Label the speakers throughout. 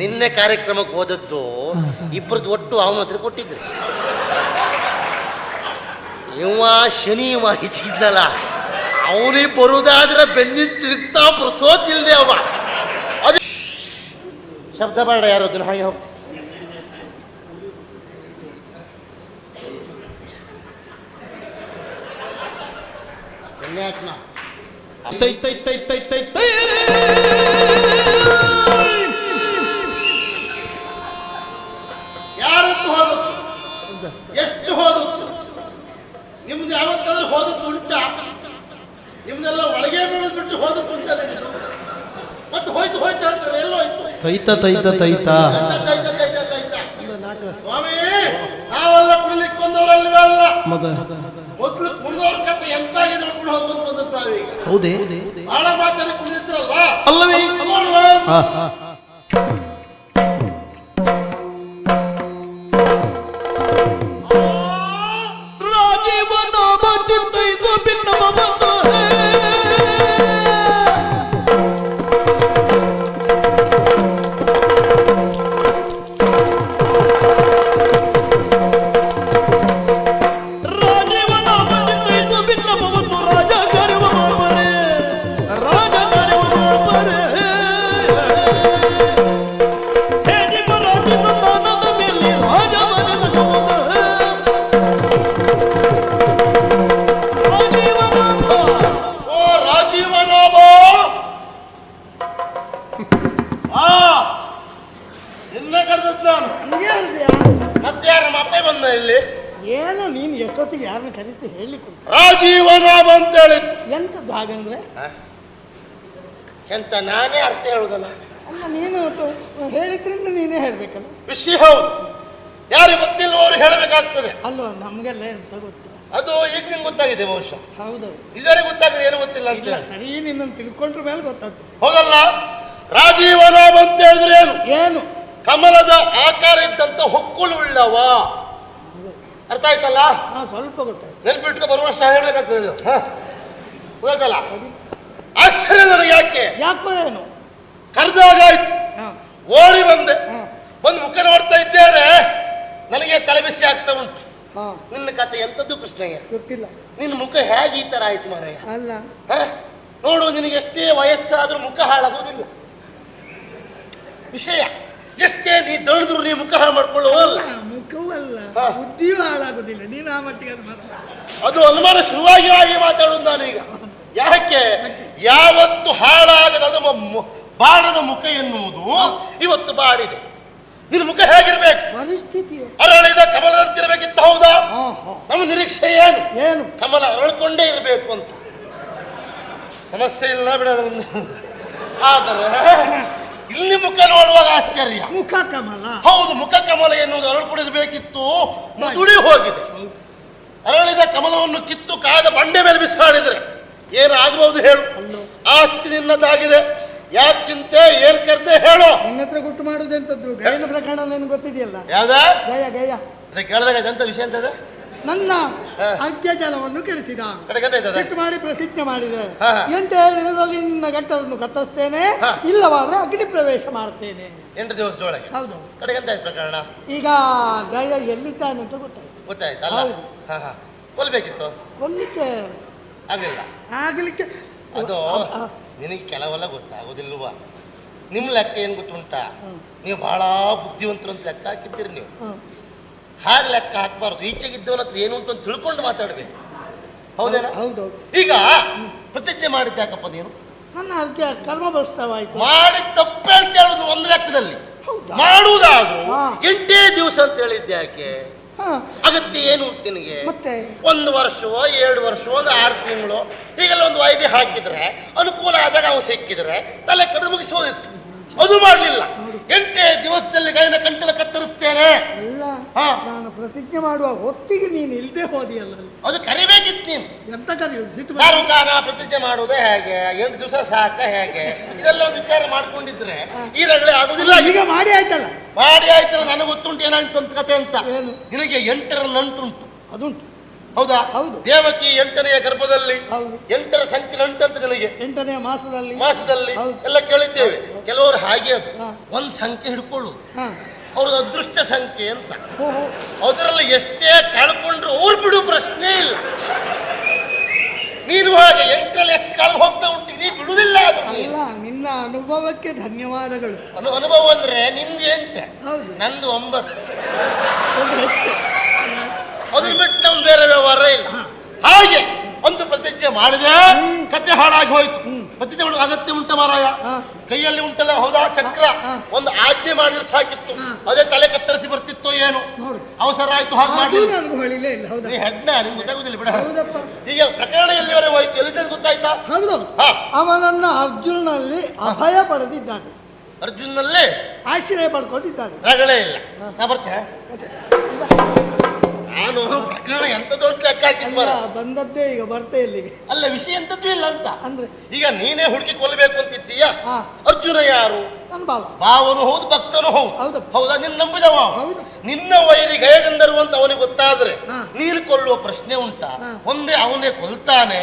Speaker 1: ನಿನ್ನೆ ಕಾರ್ಯಕ್ರಮಕ್ಕೆ ಹೋದದ್ದು ಇಬ್ಬರದ್ದು ಒಟ್ಟು ಅವನ ಹತ್ರ ಕೊಟ್ಟಿದ್ರು. ಇವ ಶನಿ ಮಾಹಿತಿದ್ನಲ್ಲ ಅವನಿಗೆ ಬರುವುದಾದ್ರೆ ಬೆನ್ನಿನ ತಿರುಗ್ತಾ ಪ್ರಸೋತಿಲ್ದೆ ಅವ. ಅದು ಶಬ್ದ ಬೇಡ ಯಾರು ಅದನ್ನ ಹಾಗೆ ಹೋಗ್ತಾರೆ ಪುಣ್ಯಾತ್ಮ
Speaker 2: ತೈ ತೈ ತೈ ತೈ ತೈ ತೈ.
Speaker 1: ಹೋದದ್ದು. ನಿಮ್ದು ಯಾವತ್ತಾದ್ರೂ ಹೋದತ್ತು ಉಂಟ? ನಿಮ್ದೆಲ್ಲ ಒಳಗೆ ಬಿಟ್ಟು ಹೋದತ್ತು ಉಂಟ ಮತ್ತೆ ಹೋಯ್ತು ಹೋಯ್ತು ಹೇಳ್ತಾರೆ ಎಲ್ಲೋ ಹೋಯ್ತು?
Speaker 2: ತೈತ ತೈತ ತೈತ
Speaker 1: ತೈತ. ತೈತ. ದೈತ. ಸ್ವಾಮಿ ನಾವೆಲ್ಲ ಕುಣಿಲಿಕ್ಕೆ ಬಂದವರಲ್ವೇ ಅಲ್ಲ?
Speaker 2: ಮದ
Speaker 1: ಮೊದ್ಲು ಕುಣಿದವ್ರ ಕತೆ ಎಂತಾಗಿದೆ ನೋಡ್ಕೊಂಡು ಹೋಗೋದು ಬಂದದ್ದು ನಾವೀಗ.
Speaker 2: ಹೌದೇ?
Speaker 1: ಬಹಳ ಮಾತಾಡಿ ಕುಣಿದಿದ್ರಲ್ಲ?
Speaker 2: ಅಲ್ಲವೇ?
Speaker 1: ನಿನ್ನ ಕರೆದದ್ದು ನಾನು. ಮತ್ತೆ ಯಾರ ನಮ್ಮ ಅಪ್ಪ ಬಂದ ಇಲ್ಲಿ?
Speaker 3: ಏನು ನೀನು ಎಷ್ಟೊತ್ತಿಗೆ ಯಾರನ್ನ ಕರೀತಿ ಹೇಳಲಿಕ್ಕೆ
Speaker 1: ರಾಜೀವನಾಭ ಅಂತ ಹೇಳಿ
Speaker 3: ಎಂತದ್ದು ಹಾಗಂದ್ರೆ?
Speaker 1: ಎಂತ ನಾನೇ ಅರ್ಥ ಹೇಳುದಲ್ಲ?
Speaker 3: ಅಲ್ಲ ನೀನು ತ- ಹೇಳಿದ್ರಿಂದ ನೀನೇ ಹೇಳ್ಬೇಕಲ್ಲ.
Speaker 1: ವಿಷಯ ಹೌದು. ಯಾರಿಗೆ ಗೊತ್ತಿಲ್ಲವರು ಹೇಳಬೇಕಾಗ್ತದೆ.
Speaker 3: ಅಲ್ವಾ ನಮಗೆಲ್ಲ ಎಂತ ಗೊತ್ತು?
Speaker 1: ಅದು ಈಗ ನಿಮ್ಗೆ ಗೊತ್ತಾಗಿದೆ ಬಹುಶಃ.
Speaker 3: ಹೌದು
Speaker 1: ಇದುವರೆಗೆ ಗೊತ್ತಾಗಿದೆ ಏನು ಗೊತ್ತಿಲ್ಲ ಅಂತ
Speaker 3: ಇಲ್ಲ
Speaker 1: ಹೇಳಿ.
Speaker 3: ಸರಿ ನಿನ್ನನ್ನು ತಿಳ್ಕೊಂಡ್ರ ಮೇಲೆ ಗೊತ್ತಾಗ್ತದೆ.
Speaker 1: ಹೌದಲ್ಲ? ರಾಜೀವನಾಭ ಅಂತ ಹೇಳಿದ್ರೆ ಏನು?
Speaker 3: ಏನು?
Speaker 1: ಕಮಲದ ಆಕಾರ ಇದ್ದಂತ ಹೊಕ್ಕುಳು ಉಳ್ಳವ ಅರ್ಥ ಆಯ್ತಲ್ಲ?
Speaker 3: ಹಾ ಸ್ವಲ್ಪ ಗೊತ್ತಾಯ್ತು.
Speaker 1: ನೆನ್ಪಿಟ್ಕೊ ಬರುವ ವರ್ಷ ಹೇಳಬೇಕಾಗ್ತದೆ? ಗೊತ್ತಾಯ್ತಲ್ಲ? ಆಶ್ಚರ್ಯ ನನಗೆ ಯಾಕೆ?
Speaker 3: ಯಾಕೋ ಏನು?
Speaker 1: ಕರೆದಾಗಾಯ್ತು ಓಡಿ ಬಂದೆ. ಬಂದು ಮುಖ ನೋಡ್ತಾ ಇದ್ದೇನೆ. ನನಗೆ ತಲೆ ಬಿಸಿ ಆಗ್ತಾ ಉಂಟು. ನಿನ್ನ ಕತೆ ಎಂತದ್ದು ಕೃಷ್ಣಯ್ಯ?
Speaker 3: ಗೊತ್ತಿಲ್ಲ.
Speaker 1: ನಿನ್ನ ಮುಖ ಹೇಗೆ ಈ ತರ ಆಯ್ತು ಮಾರಯ್ಯ
Speaker 3: ಅಲ್ಲ.
Speaker 1: ಹ? ನೋಡು ನಿನಗೆ ಎಷ್ಟೇ ವಯಸ್ಸಾದ್ರೂ ಮುಖ ಹಾಳಾಗೋದಿಲ್ಲ. ವಿಷಯ. ಎಷ್ಟೇ ನೀ ದಣಿದ್ರು ನೀ ಮುಖ ಹಾಳು ಮಾಡ್ಕೊಳ್ಳುವಲ್ಲ
Speaker 3: ಮುಖವೂ ಅಲ್ಲ
Speaker 1: ಹಾ.
Speaker 3: ಬುದ್ಧಿಯೂ ಹಾಳಾಗುದಿಲ್ಲ. ನೀನು ಆ ಮಟ್ಟಿಗೆ ಅದು ಮಾತ್ರ.
Speaker 1: ಅದು ಅನುಮಾನ ಶುರುವಾಗಿ ಆಗಿ ಮಾತಾಡುದು ನಾನೀಗ. ಯಾಕೆ? ಯಾವತ್ತು ಹಾಳಾಗದ ಅದು ಮು- ಬಾಡದ ಮುಖ ಎನ್ನುವುದು ಇವತ್ತು ಬಾಡಿದೆ ನಿನ್ನ ಮುಖ ಹೇಗಿರ್ಬೇಕು?
Speaker 3: ಪರಿಸ್ಥಿತಿ.
Speaker 1: ಅರಳಿದ ಕಮಲದಂತಿರ್ಬೇಕಿತ್ತ ಹೌದಾ? ನಮ್ಮ ನಿರೀಕ್ಷೆ ಏನು?
Speaker 3: ಏನು?
Speaker 1: ಕಮಲ ಅರಳ್ಕೊಂಡೇ ಇರಬೇಕು ಅಂತ. ಸಮಸ್ಯೆ ಇಲ್ಲ ಬಿಡ ಆದರೆ ಇಲ್ಲಿ ಮುಖ ನೋಡುವಾಗ ಆಶ್ಚರ್ಯ.
Speaker 3: ಮುಖ ಕಮಲ.
Speaker 1: ಹೌದು ಮುಖ ಕಮಲ ಎನ್ನುವುದು ಅರಳು ಅರಳ್ಕೊಂಡಿರ್ಬೇಕಿತ್ತು ಮುದುಡಿ ಹೋಗಿದೆ. ಅರಳಿದ ಕಮಲವನ್ನು ಕಿತ್ತು ಕಾದ ಬಂಡೆ ಮೇಲೆ ಬಿಸಾಡಿದ್ರೆ ಏನಾಗಬಹುದು ಹೇಳು? ಆ ಸ್ಥಿತಿ ನಿನ್ನದಾಗಿದೆ. ಯಾಕೆ ಚಿಂತೆ ಏನ್ ಕರ್ತೆ ಹೇಳು.
Speaker 3: ನಿನ್ನ ಹತ್ರ ಗುಟ್ಟು ಮಾಡುದೆಂತದ್ದು ಗಯನ ಪ್ರಕರಣ ನನಗೆ ಗೊತ್ತಿದೆಯಲ್ಲ.
Speaker 1: ಯಾವ್ದ?
Speaker 3: ಗಯ ಗಯ.
Speaker 1: ಅದೇ ಕೇಳಿದಾಗ ಎಂತ ವಿಷಯ ಅಂತದ
Speaker 3: ನನ್ನ ಕೆಳಿಸಿದ
Speaker 1: ಕಡೆಗೆ ಎಂತ
Speaker 3: ಸಿಟ್ಟು ಮಾಡಿ ಪ್ರತಿಜ್ಞೆ ಮಾಡಿದೆ. ಎಂಟು. ದಿನದಲ್ಲಿ ನಿನ್ನ ಗಟ್ಟವನ್ನು ಕತ್ತರಿಸ್ತೇನೆ. ಇಲ್ಲವಾದ್ರೆ ಅಗ್ನಿ ಪ್ರವೇಶ ಮಾಡ್ತೇನೆ.
Speaker 1: ಎಂಟು ದಿವಸದೊಳಗೆ
Speaker 3: ಹೌದು.
Speaker 1: ಕಡೆಗೆ ಪ್ರಕರಣ?
Speaker 3: ಈಗ ಗಯ ಎಲ್ಲಿದ್ದಾನೆ ಅಂತ ಗೊತ್ತಾಯ್ತು.
Speaker 1: ಹಾ ಹಾ. ಕೊಲ್ಬೇಕಿತ್ತು?
Speaker 3: ಕೊಲ್ಲಿಕ್ಕೆ.
Speaker 1: ಆಗ್ಲಿಲ್ಲ.
Speaker 3: ಆಗ್ಲಿಕ್ಕೆ.
Speaker 1: ಅದು ನಿನಗೆ ಕೆಲವೆಲ್ಲ ಗೊತ್ತಾಗೋದಿಲ್ವಾ? ನಿಮ್ಮ ಲೆಕ್ಕ ಏನು ಗೊತ್ತುಂಟಾ? ನೀವು ಬಹಳ ಬುದ್ಧಿವಂತರು ಅಂತ ಲೆಕ್ಕ ಹಾಕಿದ್ದೀರಿ ನೀವು. ಹಾಗೆ ಲೆಕ್ಕ ಹಾಕ್ಬಾರ್ದು. ಈಚೆಗಿದ್ದವನ ಹತ್ರ ಏನು ಉಂಟು ಅಂತ ತಿಳ್ಕೊಂಡು ಮಾತಾಡ್ಬೇಕು. ಹೌದೇನಾ?
Speaker 3: ಹೌದು
Speaker 1: ಈಗ ಪ್ರತಿಜ್ಞೆ ಮಾಡಿದ್ದೆ ಯಾಕಪ್ಪ ನೀನು?
Speaker 3: ನನ್ನ ಅರ್ಘ್ಯ ಕರ್ಮ ಬಸ್ತವಾಯ್ತು
Speaker 1: ಮಾಡಿ ತಪ್ಪೆ ಅಂತ ಹೇಳುದು ಒಂದು ಲೆಕ್ಕದಲ್ಲಿ. ಮಾಡುವುದಾದ್ರು. ಎಂಟೇ ದಿವಸ ಅಂತ ಹೇಳಿದ್ದೆ ಯಾಕೆ? ಅಗತ್ಯ ಏನು ನಿನಗೆ?
Speaker 3: ಮತ್ತೆ?
Speaker 1: ಒಂದು ವರ್ಷವೋ ಎರಡು ವರ್ಷವೋ ಒಂದು ಆರು ತಿಂಗಳು? ಹೀಗೆಲ್ಲ ಒಂದು ವೈದ್ಯ ಹಾಕಿದ್ರೆ ಅನುಕೂಲ ಆದಾಗ ಅವನು ಸಿಕ್ಕಿದ್ರೆ ತಲೆ ಕಡೆ ಮುಗಿಸೋದಿತ್ತು. ಅದು ಮಾಡಲಿಲ್ಲ. ಎಂಟೇ ದಿವಸದಲ್ಲಿ ಗೈನ ಕಂಟಲ ಕತ್ತರಿಸ್ತೇನೆ.
Speaker 3: ನಾನು ಪ್ರತಿಜ್ಞೆ ಮಾಡುವ ಹೊತ್ತಿಗೆ ನೀನು ಇಲ್ಲದೆ ಹೋದಿಯಲ್ಲ.
Speaker 1: ಅದು ಕರಿಬೇಕಿತ್ತು ನೀನು.
Speaker 3: ಎಂತ ಕರೆಯುವುದು ಸಿಟ್ಟು
Speaker 1: ಪ್ರತಿಜ್ಞೆ ಮಾಡುವುದೇ ಹೇಗೆ ಎಂಟು ದಿವಸ ಸಾಕ ಹೇಗೆ ಇದೆಲ್ಲ ಒಂದು ವಿಚಾರ ಮಾಡ್ಕೊಂಡಿದ್ರೆ ಈ ರಗಳೆ ಆಗುದಿಲ್ಲ
Speaker 3: ಈಗ ಮಾಡಿ ಆಯ್ತಲ್ಲ?
Speaker 1: ಮಾಡಿ ಆಯ್ತಲ್ಲ ನನಗೆ ಗೊತ್ತುಂಟು ಏನಾಯ್ತು ಅಂತ ಕತೆ ಅಂತ.
Speaker 3: ಏನು?
Speaker 1: ನಿನಗೆ ಎಂಟರ ನಂಟುಂಟು.
Speaker 3: ಅದುಂಟು.
Speaker 1: ಹೌದಾ?
Speaker 3: ಹೌದು.
Speaker 1: ದೇವಕಿ ಎಂಟನೆಯ ಗರ್ಭದಲ್ಲಿ
Speaker 3: ಹೌದು.
Speaker 1: ಎಂಟರ ಸಂಖ್ಯೆ ನಂಟು ಅಂತ ನಿನಗೆ.
Speaker 3: ಎಂಟನೆಯ ಮಾಸದಲ್ಲಿ.
Speaker 1: ಮಾಸದಲ್ಲಿ.
Speaker 3: ಹೌದು.
Speaker 1: ಎಲ್ಲ ಕೇಳಿದ್ದೇವೆ. ಕೆಲವರು ಹಾಗೆ ಅದು.
Speaker 3: ಒಂದು
Speaker 1: ಒಂದ್ ಸಂಖ್ಯೆ ಹಿಡ್ಕೊಳ್ಳು
Speaker 3: ಹಾ.
Speaker 1: ಅವ್ರದ್ದು ಅದೃಷ್ಟ ಸಂಖ್ಯೆ ಅಂತ. ಅದರಲ್ಲಿ ಎಷ್ಟೇ ಕಳ್ಕೊಂಡ್ರು ಅವ್ರು ಬಿಡು ಪ್ರಶ್ನೆ ಇಲ್ಲ. ನೀನು ಹಾಗೆ ಎಂಟರಲ್ಲಿ ಎಷ್ಟು ಕಾಲ ಹೋಗ್ತಾ ಉಂಟು ನೀ ಬಿಡುದಿಲ್ಲ ಅದು.
Speaker 3: ಅಲ್ಲ ನಿನ್ನ ಅನುಭವಕ್ಕೆ ಧನ್ಯವಾದಗಳು.
Speaker 1: ಅನು ಅನುಭವ ಅಂದ್ರೆ ನಿಂದು ಎಂಟ
Speaker 3: ಹೌದು.
Speaker 1: ನಂದು ಒಂಬತ್ತು. ಅದು ಬಿಟ್ಟು ಬೇರೆ ವ್ಯವಹಾರ ಇಲ್ಲ. ಹಾಗೆ ಒಂದು ಪ್ರತಿಜ್ಞೆ ಮಾಡಿದೆ ಕತೆ ಹಾಳಾಗಿ ಹೋಯ್ತು. ಪ್ರತಿಜ್ಞೆ ಮಾಡುವ ಅಗತ್ಯ ಉಂಟ ಮಾರಾಯ. ಕೈಯಲ್ಲಿ ಉಂಟಲ್ಲ ಹೌದಾ? ಚಕ್ರ. ಒಂದು ಆಜ್ಞೆ ಮಾಡಿದ್ರೆ ಸಾಕಿತ್ತು. ಅದೇ ತಲೆ ಕತ್ತರಿಸಿ ಬರ್ತಿತ್ತೋ ಏನು. ಅವಸರ ಆಯ್ತು ಹಾಗೆ ಮಾಡಿ
Speaker 3: ನನಗೆ ಹೊಳಿಲೇ ಇಲ್ಲ ಹೌದಾ?
Speaker 1: ನೀ ಹೆಡ್ನ ನಿಮ್ಗೆ ಗೊತ್ತಾಗುದಿಲ್ಲ ಬಿಡ.
Speaker 3: ಹೌದಪ್ಪ.
Speaker 1: ಈಗ ಪ್ರಕರಣ ಎಲ್ಲಿವರೆಗೆ ಹೋಯ್ತು. ಎಲ್ಲಿದ್ದ ಗೊತ್ತಾಯ್ತಾ?
Speaker 3: ಹೌದು. ಅವನನ್ನ ಅರ್ಜುನಲ್ಲಿ ಅಭಯ ಪಡೆದಿದ್ದಾನೆ.
Speaker 1: ಅರ್ಜುನಲ್ಲಿ
Speaker 3: ಆಶ್ರಯ ಪಡ್ಕೊಂಡಿದ್ದಾನೆ.
Speaker 1: ರಗಳೇ ಇಲ್ಲ. ನಾ ಬರ್ತೇನೆ ನಾನು ಪ್ರಕರಣ ಎಂತದ್ದು ಅಂತ ಲೆಕ್ಕ ಹಾಕಿದ್
Speaker 3: ಬಂದದ್ದೇ ಈಗ ಬರ್ತಾ ಇಲ್ಲಿ
Speaker 1: ಅಲ್ಲ ವಿಷಯ ಎಂತದ್ದು ಇಲ್ಲ ಅಂತ.
Speaker 3: ಅಂದ್ರೆ?
Speaker 1: ಈಗ ನೀನೇ ಹುಡುಕಿ ಕೊಲ್ಲಬೇಕು ಅಂತಿದ್ದೀಯಾ?
Speaker 3: ಹಾ.
Speaker 1: ಅರ್ಜುನ ಯಾರು?
Speaker 3: ನನ್ನ ಭಾವ.
Speaker 1: ಭಾವನು ಹೌದು ಭಕ್ತನು ಹೌದು.
Speaker 3: ಹೌದು.
Speaker 1: ಹೌದಾ? ನಿನ್ನ ನಂಬಿದವ?
Speaker 3: ಹೌದು.
Speaker 1: ನಿನ್ನ ವೈರಿ ಗಯಗಂಧರ್ವ ಅಂತ ಅವನಿಗೆ ಗೊತ್ತಾದ್ರೆ ನೀರು ಕೊಲ್ಲುವ ಪ್ರಶ್ನೆ ಉಂಟಾ. ಒಂದೇ ಅವನೇ ಕೊಲ್ತಾನೆ.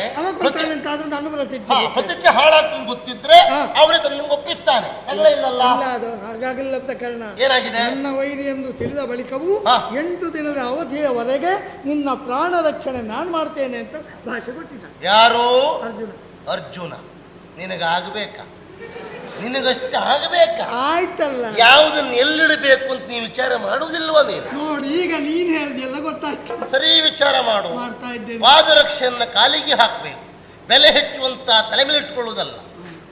Speaker 1: ಪ್ರತಿಜ್ಞೆ ಹಾಳಾಗ್ತದೆ ಗೊತ್ತಿದ್ರೆ. ಅವನೇ ತನ್ನ ಒಪ್ಪಿಸ್ತಾನೆ. ರಗಳೇ ಇಲ್ಲಲ್ಲ?
Speaker 3: ಇಲ್ಲ ಅದು ಹಾಗಾಗಿಲ್ಲ ಪ್ರಕರಣ.
Speaker 1: ಏನಾಗಿದೆ?
Speaker 3: ನನ್ನ ವೈರಿ ಎಂದು ತಿಳಿದ ಬಳಿಕವೂ. ಎಂಟು ದಿನದ ಅವಧಿಯವರೆಗೆ ನಿನ್ನ ಪ್ರಾಣ ರಕ್ಷಣೆ ನಾನು ಮಾಡ್ತೇನೆ ಅಂತ ಭಾಷೆ ಕೊಟ್ಟಿದ್ದ
Speaker 1: ಯಾರು?
Speaker 3: ಅರ್ಜುನ.
Speaker 1: ಅರ್ಜುನ. ನಿನಗಾಗಬೇಕಾ? ನಿನಗಷ್ಟು ಆಗಬೇಕಾ?
Speaker 3: ಆಯ್ತಲ್ಲ.
Speaker 1: ಯಾವುದನ್ನು ಎಲ್ಲಿಡಬೇಕು ಅಂತ ನೀವು ವಿಚಾರ ಮಾಡುವುದಿಲ್ವಾ ನೀನು?
Speaker 3: ನೋಡಿ ಈಗ ನೀನ್ ಹೇಳ್ದೆಲ್ಲ ಗೊತ್ತಾಯ್ತು.
Speaker 1: ಸರಿ ವಿಚಾರ ಮಾಡು.
Speaker 3: ಮಾಡ್ತಾ ಇದ್ದೇನೆ.
Speaker 1: ಪಾದರಕ್ಷೆಯನ್ನ ಕಾಲಿಗೆ ಹಾಕಬೇಕು. ಬೆಲೆ ಹೆಚ್ಚುವಂತ ತಲೆ ಮೇಲೆ ಇಟ್ಕೊಳ್ಳುವುದಲ್ಲ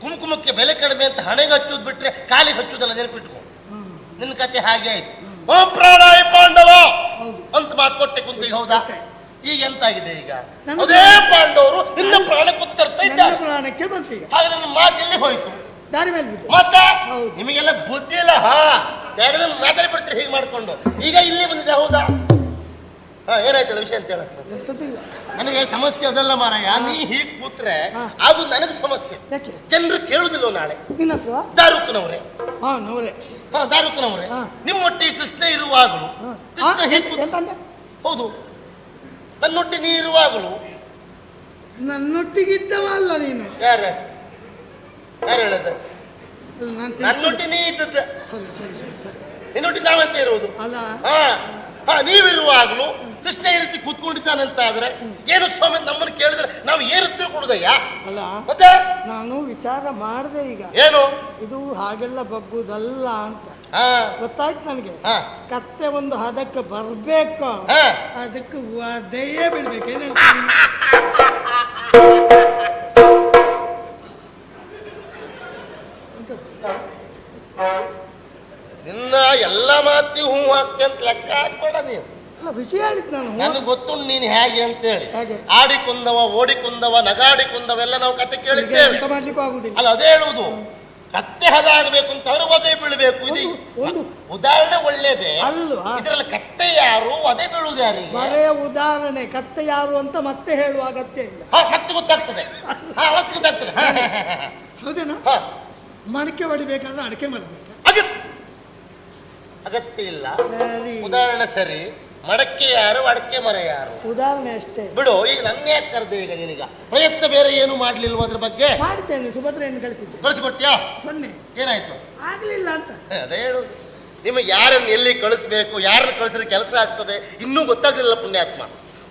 Speaker 1: ಕುಂಕುಮಕ್ಕೆ ಬೆಲೆ ಕಡಿಮೆ ಅಂತ ಹಣೆಗೆ ಹಚ್ಚೋದು ಬಿಟ್ರೆ ಕಾಲಿಗೆ ಹಚ್ಚುವುದಲ್ಲ ನೆನಪಿಟ್ಕೊ.
Speaker 3: ನಿನ್
Speaker 1: ನಿನ್ನ ಕತೆ ಹಾಗೆ ಆಯ್ತು. ಓ ಪ್ರಾಣಾಯ ಪಾಂಡವ. ಅಂತ ಮಾತು ಕೊಟ್ಟೆ ಕುಂತಿಗೆ ಹೌದಾ. ಈಗ ಎಂತಾಗಿದೆ ಈಗ? ಅದೇ ಪಾಂಡವರು ನಿನ್ನ ಪ್ರಾಣ
Speaker 3: ಉತ್ತರ್ತಾ
Speaker 1: ಇದ್ದಾರೆ.
Speaker 3: ಪ್ರಾಣಕ್ಕೆ ಬಂತೀಗ
Speaker 1: ಹಾಗಾದ್ರೆ ಮಾತು ಎಲ್ಲಿ ಹೋಯ್ತು?
Speaker 3: ದಾರಿ ಮೇಲೆ ಬಿದ್ದು.
Speaker 1: ಮತ್ತೆ?
Speaker 3: ಹೌದು.
Speaker 1: ನಿಮಗೆಲ್ಲ ಬುದ್ಧಿ ಇಲ್ಲ ಹಾ? ಯಾಕಂದ್ರೆ ಮಾತಾಡಿ ಬಿಡ್ತೀರಿ ಹೀಗೆ ಮಾಡ್ಕೊಂಡು. ಈಗ ಇಲ್ಲಿ ಬಂದಿದೆ ಹೌದಾ? ಹಾ ಹೇಳು ವಿಷಯ ಅಂತ ಹೇಳ.
Speaker 3: ಎಂತದಿಲ್ಲ.
Speaker 1: ನನಗೆ ಸಮಸ್ಯೆ ಅದಲ್ಲ ಮಾರಾಯ. ನೀ ಹೀಗ್ ಕೂತ್ರೆ
Speaker 3: ಹಾ.
Speaker 1: ಅದು ನನಗೆ ಸಮಸ್ಯೆ.
Speaker 3: ಯಾಕೆ?
Speaker 1: ಜನರು ಕೇಳುದಿಲ್ಲ ನಾಳೆ?
Speaker 3: ನಿನ್ನ ಹತ್ರ?
Speaker 1: ದಾರುಕನವ್ರೆ.
Speaker 3: ಹಾ ನವರೇ.
Speaker 1: ಹಾ ದಾರುಕನವ್ರೆ.
Speaker 3: ಹಾ.
Speaker 1: ನಿಮ್ಮೊಟ್ಟಿಗೆ ಕೃಷ್ಣ ಇರುವಾಗಲೂ. ಕೃಷ್ಣ ಹೀಗ್ ಕೂತ್-
Speaker 3: ಎಂತಂದೆ
Speaker 1: ಹೌದು. ನನ್ನೊಟ್ಟಿ ನೀ ಇರುವಾಗಲೂ
Speaker 3: ನನ್ನೊಟ್ಟಿಗಿದ್ದವ ಅಲ್ಲ ನೀನು.
Speaker 1: ಯಾರ ಯಾರು ಹೇಳದ
Speaker 3: ಅಲ್ಲ ನಾನು
Speaker 1: ನನ್ನೊಟ್ಟಿ ನೀ ಇದ್ದದ್ದು.
Speaker 3: ಸರಿ ಸರಿ ಸರಿ ಸರಿ.
Speaker 1: ನಿನ್ನೊಟ್ಟಿ ನಾವಂತ ಇರುವುದು.
Speaker 3: ಅಲ್ಲ.
Speaker 1: ಹಾ ಹಾ ನೀವಿರುವಾಗಲೂ ಕೃಷ್ಣ ಈ ರೀತಿ ಕೂತ್ಕೊಂಡಿದ್ದಾನಂತ ಆದ್ರೆ ಏನು ಸ್ವಾಮಿ ನಮ್ಮನ್ನು ಕೇಳಿದ್ರೆ ನಾವು ಏನು ತಿಳ್ಕೊಡುದಯ್ಯ
Speaker 3: ಅಲ್ಲ
Speaker 1: ಮತ್ತೆ?
Speaker 3: ನಾನು ವಿಚಾರ ಮಾಡಿದೆ ಈಗ.
Speaker 1: ಏನು?
Speaker 3: ಇದು ಹಾಗೆಲ್ಲ ಬಗ್ಗುದಲ್ಲ ಅಂತ. ಗೊತ್ತಾಯ್ತು ನನಗೆ? ಕತ್ತೆ ಒಂದು ಹದಕ್ಕೆ ಬರ್ಬೇಕು. ಅದಕ್ಕೆ ಒದೆಯೇ ಬೀಳ್ಬೇಕು. ಏನ್ ಹೇಳ್ತೀನಿ?
Speaker 1: ನಿನ್ನ ಮಾತಿ ಹೂ ಅಂತ ಲೆಕ್ಕ ಹಾಕ್ಬೇಡ ನೀನು.
Speaker 3: ಅಲ್ಲ ವಿಷಯ ಹೇಳಿದ್ ನಾನು.
Speaker 1: ನನಗೆ ಗೊತ್ತುಂಟು ನೀನು ಹೇಗೆ ಅಂತೇಳಿ.
Speaker 3: ಹೇಳಿ
Speaker 1: ಆಡಿಕೊಂಡವ ಓಡಿಕೊಂದವ ನಗಾಡಿಕೊಂದವ ಎಲ್ಲ ನಾವು ಕತೆ ಕೇಳಿದ್ದೇವೆ.
Speaker 3: ಎಂತ ಮಾಡ್ಲಿಕ್ಕೂ ಆಗುದಿಲ್ಲ.
Speaker 1: ಅಲ್ಲ ಅದೇ ಹೇಳುವುದು. ಕತ್ತೆ ಹದ ಆಗಬೇಕು ಅಂತ ಅದ್ರ ಒದೆ ಬೀಳಬೇಕು ಇದು.
Speaker 3: ಒಂದು-
Speaker 1: ಉದಾಹರಣೆ ಒಳ್ಳೇದೇ? ಇದರಲ್ಲಿ ಕತ್ತೆ ಯಾರು ಒದೆ ಬೀಳುವುದು ಯಾರು
Speaker 3: ಬರೇ ಉದಾಹರಣೆ ಕತ್ತೆ ಯಾರು ಅಂತ ಮತ್ತೆ ಹೇಳುವ ಅಗತ್ಯ ಇಲ್ಲ.
Speaker 1: ಹಾ ಮತ್ತೆ ಗೊತ್ತಾಗ್ತದೆ. ಹಾ ಮತ್ತೆ ಗೊತ್ತಾಗ್ತದೆ. ಹಾ, ಹಾ, ಹಾ, ಹಾ.
Speaker 3: ಹೌದೇನಾ?
Speaker 1: ಹಾ.
Speaker 3: ಮಡಕೆ ಹೊಡಿಬೇಕಾದ್ರೆ ಅಡಕೆ
Speaker 1: ಅಗತ್ಯ ಇಲ್ಲ
Speaker 3: ಸರಿ.
Speaker 1: ಉದಾಹರಣೆ ಸರಿ. ಮಡಕೆ ಯಾರು ಅಡಕೆ ಮರ ಯಾರು?
Speaker 3: ಉದಾಹರಣೆ ಅಷ್ಟೇ.
Speaker 1: ಬಿಡು ಈಗ ನನ್ನ ಯಾಕೆ ಕರೆದೆ ಈಗ ನಿನಗ? ಪ್ರಯತ್ನ ಬೇರೆ ಏನು ಮಾಡ್ಲಿಲ್ವ ಅದ್ರ ಬಗ್ಗೆ?
Speaker 3: ಮಾಡ್ತೇನೆ ಸುಭದ್ರ ಏನು ಕಳಿಸಿದ್ದೆ.
Speaker 1: ಕಳಿಸ್ಕೊಟ್ಯಾ?
Speaker 3: ಸೊನ್ನೆ.
Speaker 1: ಏನಾಯ್ತು?
Speaker 3: ಆಗ್ಲಿಲ್ಲ ಅಂತ.
Speaker 1: ಹೇ, ಅದೇ ಹೇಳುದು. ನಿಮಗೆ ಯಾರನ್ನು ಎಲ್ಲಿ ಕಳಿಸ್ಬೇಕು ಯಾರನ್ನು ಕಳಿಸಿದ್ರೆ ಕೆಲಸ ಆಗ್ತದೆ ಇನ್ನೂ ಗೊತ್ತಾಗ್ಲಿಲ್ಲ ಪುಣ್ಯಾತ್ಮ.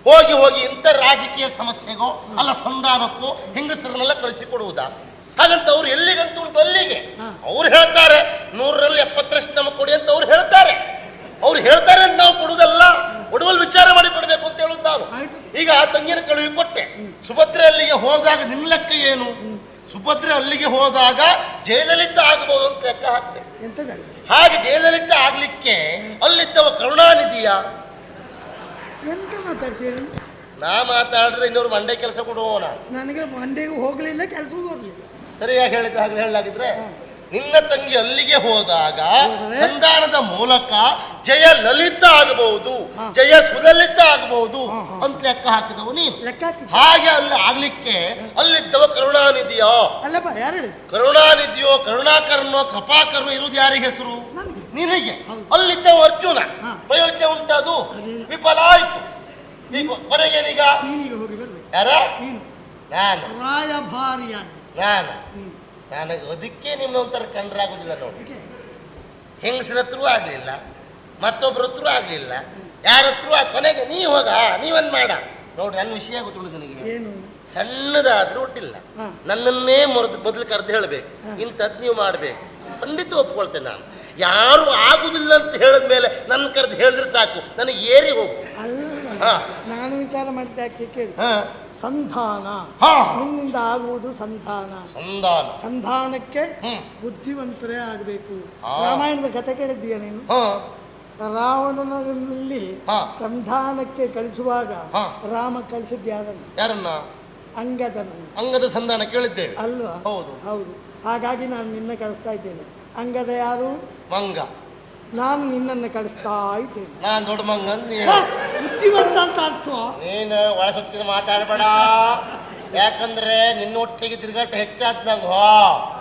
Speaker 1: ಹೋಗಿ ಹೋಗಿ ಇಂಥ ರಾಜಕೀಯ ಸಮಸ್ಯೆಗೋ ಅಲ್ಲ ಸಂಧಾನಕ್ಕೋ ಹೆಂಗಸರನ್ನೆಲ್ಲ ಕಳಿಸಿಕೊಡುವುದಾ? ಹಾಗಂತ ಅವ್ರು ಎಲ್ಲಿಗಂತ ಉಂಟು ಅಲ್ಲಿಗೆ. ಅವ್ರು ಹೇಳ್ತಾರೆ ನೂರರಲ್ಲಿ ಎಪ್ಪತ್ತರಷ್ಟು ನಮಗೆ ಕೊಡಿ ಅಂತ ಅವ್ರು ಹೇಳ್ತಾರೆ. ಅವ್ರು ಹೇಳ್ತಾರೆ ಅಂತ ನಾವು ಕೊಡುವುದಲ್ಲ ಒಡವಲ್ ವಿಚಾರ ಮಾಡಿ ಕೊಡಬೇಕು ಅಂತ ಹೇಳುದು ನಾನು ಈಗ ಆ ತಂಗಿನ ಕಳುವಿ ಕೊಟ್ಟೆ. ಸುಭದ್ರೆ ಅಲ್ಲಿಗೆ ಹೋದಾಗ ನಿಮ್ಮ ಲೆಕ್ಕ ಏನು? ಸುಭದ್ರೆ ಅಲ್ಲಿಗೆ ಹೋದಾಗ ಜಯಲಲಿತ ಆಗಬಹುದು ಅಂತ ಲೆಕ್ಕ
Speaker 3: ಹಾಕಿದೆ.
Speaker 1: ಹಾಗೆ ಜಯಲಲಿತ ಆಗ್ಲಿಕ್ಕೆ ಅಲ್ಲಿದ್ದವ ಕರುಣಾನಿಧಿಯ. ನಾ ಮಾತಾಡಿದ್ರೆ ಇನ್ನೊರು ಮಂಡೆ ಕೆಲಸ ಕೊಡುವ
Speaker 3: ನನಗೆ ಮಂಡೆಗೂ ಹೋಗ್ಲಿಲ್ಲ ಕೆಲಸ ಹೋಗ್ಲಿಲ್ಲ.
Speaker 1: ಸರಿಯಾಗಿ ಹೇಳಿದ ಹಾಗೆ ಹೇಳಲಾಗಿದ್ರೆ. ನಿನ್ನ ತಂಗಿ ಅಲ್ಲಿಗೆ ಹೋದಾಗ? ಸಂಧಾನದ ಮೂಲಕ ಜಯ ಲಲಿತ ಆಗಬಹುದು ಜಯ ಸುಲಲಿತ ಆಗಬಹುದು. ಅಂತ ಲೆಕ್ಕ ಹಾಕಿದವು ನೀನು. ಹಾಗೆ ಅಲ್ಲಿ ಆಗ್ಲಿಕ್ಕೆ ಅಲ್ಲಿದ್ದವ ಕರುಣಾನಿಧಿಯೋ. ಕರುಣಾನಿಧಿಯೋ ಕರುಣಾಕರ್ಣೋ ಕೃಪಾಕರ್ಣ ಇರುವುದು ಯಾರಿಗೆ ಹೆಸರು?
Speaker 3: ನಿನಗೆ.
Speaker 1: ಅಲ್ಲಿದ್ದವ ಅರ್ಜುನ.
Speaker 3: ಪ್ರಯೋಜ್ಯ
Speaker 1: ಪ್ರಯೋಜನ ಉಂಟದು. ವಿಫಲ ಆಯ್ತು.
Speaker 3: ಕೊನೆಗೆ ನೀಗ?
Speaker 1: ಯಾರ?
Speaker 3: ನಾನು. ರಾಯಭಾರಿಯಾಗಿ.
Speaker 1: ನಾನು
Speaker 3: ನೀನು
Speaker 1: ನನಗೆ ಅದಕ್ಕೆ ನಿಮ್ಮೊಂಥರ ಕಂಡ್ರಾಗುದಿಲ್ಲ ನೋಡಿ? ಹೆಂಗಸ್ರ ಹತ್ರೂ ಆಗ್ಲಿಲ್ಲ ಆಗಲಿಲ್ಲ ಹತ್ರೂ ಆಗ್ಲಿಲ್ಲ ಯಾರ ಹತ್ರೂ ಕೊನೆಗೆ ನೀ ಹೋಗ ನೀವನ್ ಮಾಡ. ನೋಡ್ರಿ ನನ್ನ ವಿಷಯ ಗೊತ್ತಿಲ್ಲ ನನಗೆ. ಸಣ್ಣದಾದ್ರೂ ಒಟ್ಟಿಲ್ಲ
Speaker 3: ಹಾ.
Speaker 1: ನನ್ನನ್ನೇ ಮೊದಲು ಬದಲು ಕರೆದು ಹೇಳ್ಬೇಕು. ಇಂಥದ್ದು ನೀವು ಮಾಡ್ಬೇಕು. ಖಂಡಿತ ಒಪ್ಕೊಳ್ತೇನೆ ನಾನು. ಯಾರು ಆಗುದಿಲ್ಲ ಅಂತ ಹೇಳಿದ ಮೇಲೆ ನನ್ನ ಕರೆದು ಹೇಳಿದ್ರೆ ಸಾಕು. ನನಗೆ ಏರಿ ಹೋಗು.
Speaker 3: ನಾನು ವಿಚಾರ ಮಾಡಿದ್ದೆ ಯಾಕೆ ಕೇಳಿ.
Speaker 1: ಹಾ.
Speaker 3: ಸಂಧಾನ. ನಿನ್ನಿಂದ ಆಗುವುದು ಸಂಧಾನ.
Speaker 1: ಸಂಧಾನ.
Speaker 3: ಸಂಧಾನಕ್ಕೆ ಬುದ್ಧಿವಂತರೇ ಆಗಬೇಕು. ರಾಮಾಯಣದ ಕಥೆ ಕೇಳಿದ್ದೀಯ ನೀನು? ರಾವಣನಲ್ಲಿ. ಸಂಧಾನಕ್ಕೆ ಕಳಿಸುವಾಗ ರಾಮ ಕಳಿಸಿದ್ದು ಯಾರನ್ನ?
Speaker 1: ಯಾರನ್ನ?
Speaker 3: ಅಂಗದನ
Speaker 1: ಅಂಗದ ಸಂಧಾನ ಕೇಳಿದ್ದೆ
Speaker 3: ಅಲ್ವಾ?
Speaker 1: ಹೌದು.
Speaker 3: ಹೌದು. ಹಾಗಾಗಿ ನಾನು ನಿನ್ನ ಕಳಿಸ್ತಾ ಇದ್ದೇನೆ. ಅಂಗದ ಯಾರು?
Speaker 1: ಮಂಗ.
Speaker 3: ನಾನು ನಿನ್ನನ್ನು ಕಳಿಸ್ತಾ ಇದ್ದೇನೆ.
Speaker 1: ನಾನು ದೊಡ್ಡ ಮಂಗ
Speaker 3: ಬುದ್ಧಿವಂತ ಅಂತ ಅರ್ಥ.
Speaker 1: ನೀನು ಒಳ ಸುತ್ತಿನ ಮಾತಾಡಬೇಡ. ಯಾಕಂದ್ರೆ ನಿನ್ನೊಟ್ಟಿಗೆ ತಿರುಗಾಟ ಹೆಚ್ಚಾದ್ ನಂಗೆ ಹೋ.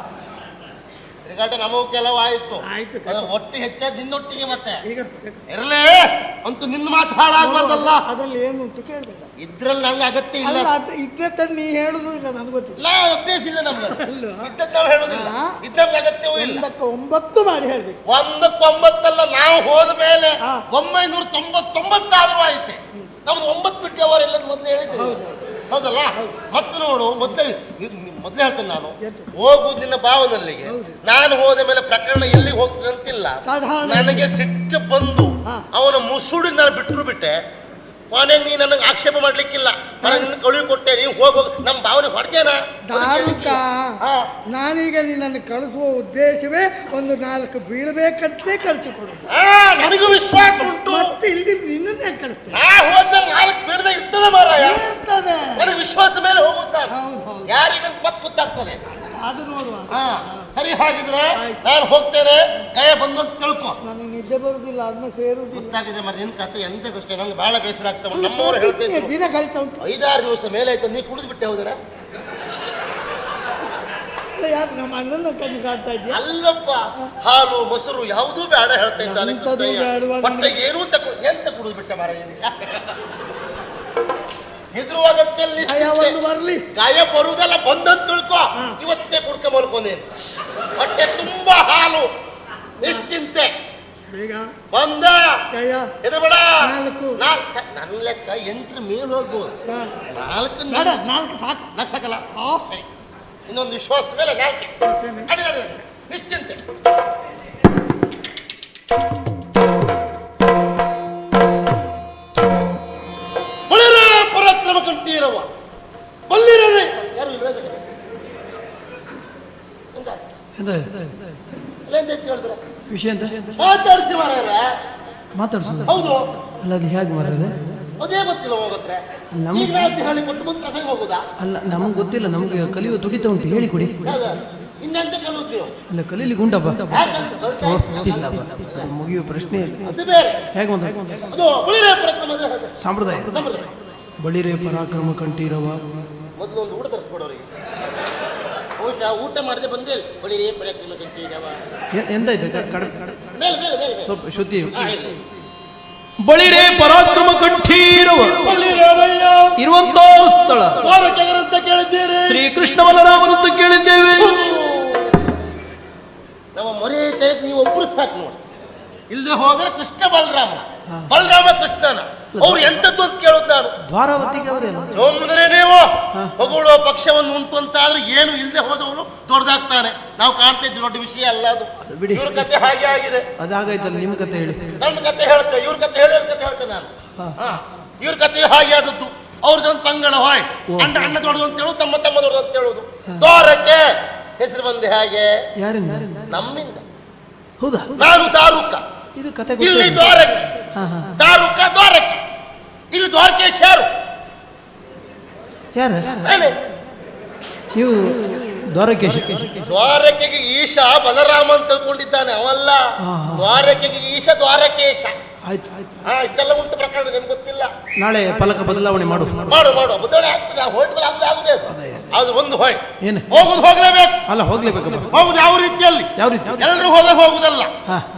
Speaker 1: ತಿರುಗಾಟ ನಮಗೂ ಕೆಲವು ಆಯ್ತು
Speaker 3: ಆಯ್ತು.
Speaker 1: ಒಟ್ಟಿ ಹೆಚ್ಚಾದ್ ನಿನ್ನೊಟ್ಟಿಗೆ ಮತ್ತೆ.
Speaker 3: ಈಗ
Speaker 1: ಇರಲೇ ಅಂತೂ ನಿನ್ನ ಮಾತು ಹಾಳಾಗ್ಬಾರ್ದಲ್ಲ.
Speaker 3: ಅದ್ರಲ್ಲಿ ಏನುಂಟು ಕೇಳಬೇಡ.
Speaker 1: ಇದ್ರಲ್ಲಿ ನಂಗೆ ಅಗತ್ಯ ಇಲ್ಲ.
Speaker 3: ಅಲ್ಲ ತಂದು ಇದ್ದ ನೀ ಹೇಳುದು ಇಲ್ಲ ನನಗೆ ಗೊತ್ತಿಲ್ಲ.
Speaker 1: ಇಲ್ಲ ಅಭ್ಯಾಸ ಇಲ್ಲ ನಮ್ಗೆ? ಇದ್ದದ್ದು ನಾವು ಹೇಳುದಿಲ್ಲ. ಅಗತ್ಯವೂ ಇಲ್ಲ.
Speaker 3: ಒಂದಕ್ಕೆ ಒಂಬತ್ತು ಮಾಡಿ ಹೇಳಿ
Speaker 1: ಒಂದಕ್ಕೊಂಬತ್ತಲ್ಲ ನಾವು ಹೋದ ಮೇಲೆ. ಒಂಬೈನೂರ ತೊಂಬತ್ತೊಂಬತ್ತಾದ್ರೂ ಆಯ್ತೆ. ನಮ್ದು ಒಂಬತ್ತು ಬಿಟ್ಟು ಅವರೆಲ್ಲ ಮೊದಲು ಹೇಳಿದ್ದೆ
Speaker 3: ಹೌದು.
Speaker 1: ಹೌದಲ್ಲ? ಮತ್ತೆ ನೋಡು ಮೊದಲೇ ಮೊದಲೇ ಹೇಳ್ತೇನೆ ನಾನು. ಹೋಗು ನಿನ್ನ ಭಾವನಲ್ಲಿಗೆ ನಾನು ಹೋದ ಮೇಲೆ ಪ್ರಕರಣ ಎಲ್ಲಿ ಹೋಗ್ತದೆ ಅಂತಿಲ್ಲ. ನನಗೆ ಸಿಟ್ಟು ಬಂದು ಅವನ ಮುಸುಡಿ ನಾನು ಬಿಟ್ಟರು ಬಿಟ್ಟೆ. ಕೊನೆಗೆ ನೀ ನನಗೆ ಆಕ್ಷೇಪ ಮಾಡ್ಲಿಕ್ಕಿಲ್ಲ. ನಾನು ನಿನ್ನ ಕಳುವಿ ಕೊಟ್ಟೆ ನೀವು ಹೋಗೋ ನಮ್ಮ ಭಾವನೆ ಹೊಡ್ತೇನ?
Speaker 3: ದಾರುಕ ನಾನೀಗ ನಿನ್ನನ್ನು ಕಳಿಸುವ ಉದ್ದೇಶವೇ ಒಂದು ನಾಲ್ಕು ಬೀಳ್ಬೇಕಂತಲೇ ಕಳಿಸಿಕೊಡುದು
Speaker 1: ಆ ನನಗೂ ವಿಶ್ವಾಸ ಉಂಟು.
Speaker 3: ಮತ್ತೆ ಇಲ್ಲಿ ನಿನ್ನನ್ನೇ ಕಳಿಸ್ತೇನೆ.
Speaker 1: ನಾ ಹೋದ್ಮೇಲೆ ನಾಲ್ಕು ಬೀಳದೆ ಇರ್ತದೆ ಮಾರಾಯ.
Speaker 3: ಇರ್ತದೆ.
Speaker 1: ನನಗೆ ವಿಶ್ವಾಸ ಮೇಲೆ ಹೋಗುತ್ತಾ?
Speaker 3: ಹೌದು ಹೌದು.
Speaker 1: ಯಾರಿಗಂತ ಮತ್ತೆ ಗೊತ್ತಾಗ್ತದೆ?
Speaker 3: ಅದು ನೋಡುವ.
Speaker 1: ಹಾ ಸರಿ ಹಾಗಿದ್ರೆ. ನಾನು ಹೋಗ್ತೇನೆ. ಗಯ ಬಂದು ತಿಳ್ಕೊ.
Speaker 3: ನನಗೆ ನಿದ್ದೆ ಬರುದಿಲ್ಲ ಅದನ್ನ ಸೇರುದಿಲ್ಲ.
Speaker 1: ಗೊತ್ತಾಗಿದೆ ಮರ ನಿನ್ ಕತೆ ಎಂತ ಕಷ್ಟ ನಂಗೆ ಬಹಳ ಬೇಸರ ಆಗ್ತಾವ ನಮ್ಮವ್ರು ಹೇಳ್ತೇನೆ
Speaker 3: ದಿನ ಕಳಿತಾ ಉಂಟು.
Speaker 1: ಐದಾರು ದಿವಸ ಮೇಲೆ ಆಯ್ತು ನೀ ಕುಡಿದು ಬಿಟ್ಟೆ ಹೋದ್ರ
Speaker 3: ಯಾಕೆ ನಮ್ಮ ಅಣ್ಣನ ಕಣ್ಣು ಕಾಡ್ತಾ ಇದ್ದೀಯ?
Speaker 1: ಅಲ್ಲಪ್ಪ ಹಾಲು ಮೊಸರು ಯಾವುದೂ ಬೇಡ ಹೇಳ್ತಾ ಇದ್ದಾನೆ ಏನು ತಕೊ ಎಂತ ಕುಡಿದು ಬಿಟ್ಟೆ ಮಾರ
Speaker 3: ಒಂದು ಬರ್ಲಿ.
Speaker 1: ಗಾಯ ಬರುವುದಲ್ಲ ಬಂದಂತ ತಿಳ್ಕೊ. ಇವತ್ತೇ ಕುಡ್ಕ ಮಲ್ಕೊಂಡೇನು ಹೊಟ್ಟೆ ತುಂಬಾ ಹಾಲು. ನಿಶ್ಚಿಂತೆ.
Speaker 3: ಬೇಗ.
Speaker 1: ಬಂದ. ಹೆದರ್ಬೇಡ.
Speaker 3: ನಾಲ್ಕು.
Speaker 1: ನಾಲ್ಕ. ನನ್ನ ಲೆಕ್ಕ ಎಂಟ್ರ ಮೇಲ್ ಹೋಗ್ಬೋದು. ನಾಲ್ಕು
Speaker 3: ನಾಲ್ಕು ಸಾಕು.
Speaker 1: ನಾಲ್ಕು ಸಾಕಲ್ಲ. ಸರಿ. ಇನ್ನೊಂದು ವಿಶ್ವಾಸ ಮೇಲೆ ನಾಲ್ಕು. ನಿಶ್ಚಿಂತೆ.
Speaker 4: ವಿಷಯ ಅಂತ?
Speaker 1: ಮಾತಾಡಿಸಿ ಮಾರಾಯರ.
Speaker 4: ಮಾತಾಡ್ಸೋದು
Speaker 1: ಹೌದು.
Speaker 4: ಅಲ್ಲ ಅದು ಹೇಗೆ ಮಾರದ
Speaker 1: ಅದೇ ಗೊತ್ತಿಲ್ಲ ಹೋಗತ್ರೆ
Speaker 4: ನಮ್ಗೆ-
Speaker 1: ಈಗ ನಾನು ಹೇಳಿ ಕೊಟ್ಟು ಮುಂದೆ ಪ್ರಸಂಗ ಹೋಗುದಾ?
Speaker 4: ಅಲ್ಲ ನಮಗೆ ಗೊತ್ತಿಲ್ಲ ನಮ್ಗೆ ಕಲಿಯುವ ತುಡಿತ ಉಂಟು. ಹೇಳಿ ಕೊಡಿ.
Speaker 1: ಯಾವ್ದು? ಇನ್ನೆಂತ ಕಲಿಯುತ್ತೀವಿ
Speaker 4: ಅಲ್ಲ ಕಲೀಲಿ
Speaker 1: ಗುಂಡಪ್ಪ
Speaker 4: ಇಲ್ಲಪ್ಪ ಮುಗಿಯುವ ಪ್ರಶ್ನೆ ಇಲ್ಲ.
Speaker 1: ಅದು ಬೇರೆ.
Speaker 4: ಹೇಗೆ ಒಂದು
Speaker 1: ಅದು ಹುಳಿರೆ ಪರಾಕ್ರಮದ ಅದು.
Speaker 4: ಸಂಪ್ರದಾಯ.
Speaker 1: ಸಂಪ್ರದಾಯ.
Speaker 4: ಬಳಿರೆ ಪರಾಕ್ರಮ ಕಂಠೀರವ.
Speaker 1: ಮೊದಲು ಒಂದು ಊಟ ತರಿಸ್ಕೊಡೋರಿಗೆ ಊಟ ಊಟ ಮಾಡದೆ ಬಂದೇ ಹೊಳಿರೆ ಪರಾಕ್ರಮ ಕಂಠೀರವ
Speaker 4: ಎಂತಾಯ್ತು
Speaker 1: ಮೇಲೆ ಮೇಲೆ ಮೇಲೆ.
Speaker 4: ಸ್ವಲ್ಪ
Speaker 1: ಹೇಳಿ.
Speaker 4: ಬಳಿರೆ ಪರಾಕ್ರಮ ಕಂಠೀರವ. ಇರುವಂತ ಸ್ಥಳ.
Speaker 1: ಅಂತ ಕೇಳಿದ್ದೀರಿ.
Speaker 4: ಶ್ರೀಕೃಷ್ಣ ಬಲರಾಮನಂತ ಕೇಳಿದ್ದೇವೆ
Speaker 1: ನಮ್ಮ ಮೊರೆ ಕೈ ನೀವು ಒಬ್ಬರು ಸಾಕು ನೋಡಿ. ಇಲ್ಲದೆ ಹೋದ್ರೆ ಕೃಷ್ಣ ಬಲರಾಮ. ಬಲರಾಮ ಕೃಷ್ಣನ. ಅವ್ರು ಎಂತದ್ದು ಅಂತ ಕೇಳೋದು ನಾನು
Speaker 4: ದ್ವಾರಾವತಿಗೆ ಅವರೇನು
Speaker 1: ಸೋಮಂದ್ರೆ ನೀವು ಹೊಗಳುವ ಪಕ್ಷವನ್ನು ಉಂಟು ಅಂತ ಆದ್ರೆ ಏನು ಇಲ್ಲದೆ ಹೋದವನು ದೊಡ್ಡದಾಗ್ತಾನೆ. ನಾವು ಕಾಣ್ತಾ ಇದ್ವಿ ದೊಡ್ಡ ವಿಷಯ ಅಲ್ಲ ಅದು.
Speaker 4: ಬಿಡಿ.
Speaker 1: ಇವ್ರ ಕತೆ ಹಾಗೆ ಆಗಿದೆ.
Speaker 4: ಅದಾಗಾಯ್ತಲ್ಲ ನಿಮ್ ಕತೆ ಹೇಳಿ.
Speaker 1: ನನ್ನ ಕತೆ ಹೇಳುತ್ತೆ ಇವ್ರ ಕತೆ ಹೇಳಿ ಇವ್ರ ಕತೆ ಹೇಳ್ತೇನೆ ನಾನು. ಇವ್ರ ಕತೆ ಹಾಗೆ ಆದದ್ದು. ಅವ್ರದ್ದೊಂದು ಪಂಗಡ ಹಾಯ್. ಅಣ್ಣ ಅಣ್ಣ ದೊಡ್ಡದು ಅಂತ ಹೇಳುದು ತಮ್ಮ ತಮ್ಮ ದೊಡ್ಡದು ಅಂತ ಹೇಳುದು. ದೋರಕ್ಕೆ ಹೆಸರು ಬಂದೆ ಹಾಗೆ?
Speaker 4: ಯಾರಿಂದ?
Speaker 1: ನಮ್ಮಿಂದ.
Speaker 4: ಹೌದಾ?
Speaker 1: ನಾನು ತಾಲೂಕ
Speaker 4: ಇದು ಕತೆ
Speaker 1: ಇಲ್ಲಿ ದ್ವಾರಕ್ಕೆ.
Speaker 4: ಹಾ
Speaker 1: ದ್ವಾರಕ್ಕೆ. ಇಲ್ಲಿ ದ್ವಾರಕೇಶ್ ಯಾರು?
Speaker 4: ಯಾರು ನೀವು ದ್ವಾರಕೇಶ.
Speaker 1: ದ್ವಾರಕೆಗೆ ಈಶ ಬಲರಾಮ ಅಂತ ತಿಳ್ಕೊಂಡಿದ್ದಾನೆ ಅವಲ್ಲ. ದ್ವಾರಕೆಗೆ ಈಶ ದ್ವಾರಕೇಶ.
Speaker 4: ಆಯ್ತು
Speaker 1: ಇಷ್ಟೆಲ್ಲ ಉಂಟು ಪ್ರಕರಣ ನಿಮ್ಗೆ ಗೊತ್ತಿಲ್ಲ.
Speaker 4: ನಾಳೆ ಫಲಕ ಬದಲಾವಣೆ ಮಾಡು.
Speaker 1: ಮಾಡು ಮಾಡು. ಬದಲಾವಣೆ ಆಗ್ತದೆ ಹೊರಟು ಆಗುದು ಯಾವುದೇ ಅದು? ಅದು ಒಂದು ಹೋಯ್.
Speaker 4: ಏನು?
Speaker 1: ಹೋಗುದು ಹೋಗ್ಲೇಬೇಕು.
Speaker 4: ಅಲ್ಲ ಹೋಗ್ಲೇಬೇಕು
Speaker 1: ಹೌದು ಯಾವ ರೀತಿಯಲ್ಲಿ?
Speaker 4: ಯಾವ ರೀತಿ?
Speaker 1: ಎಲ್ಲರೂ ಹೋದ ಹೋಗುದಲ್ಲ.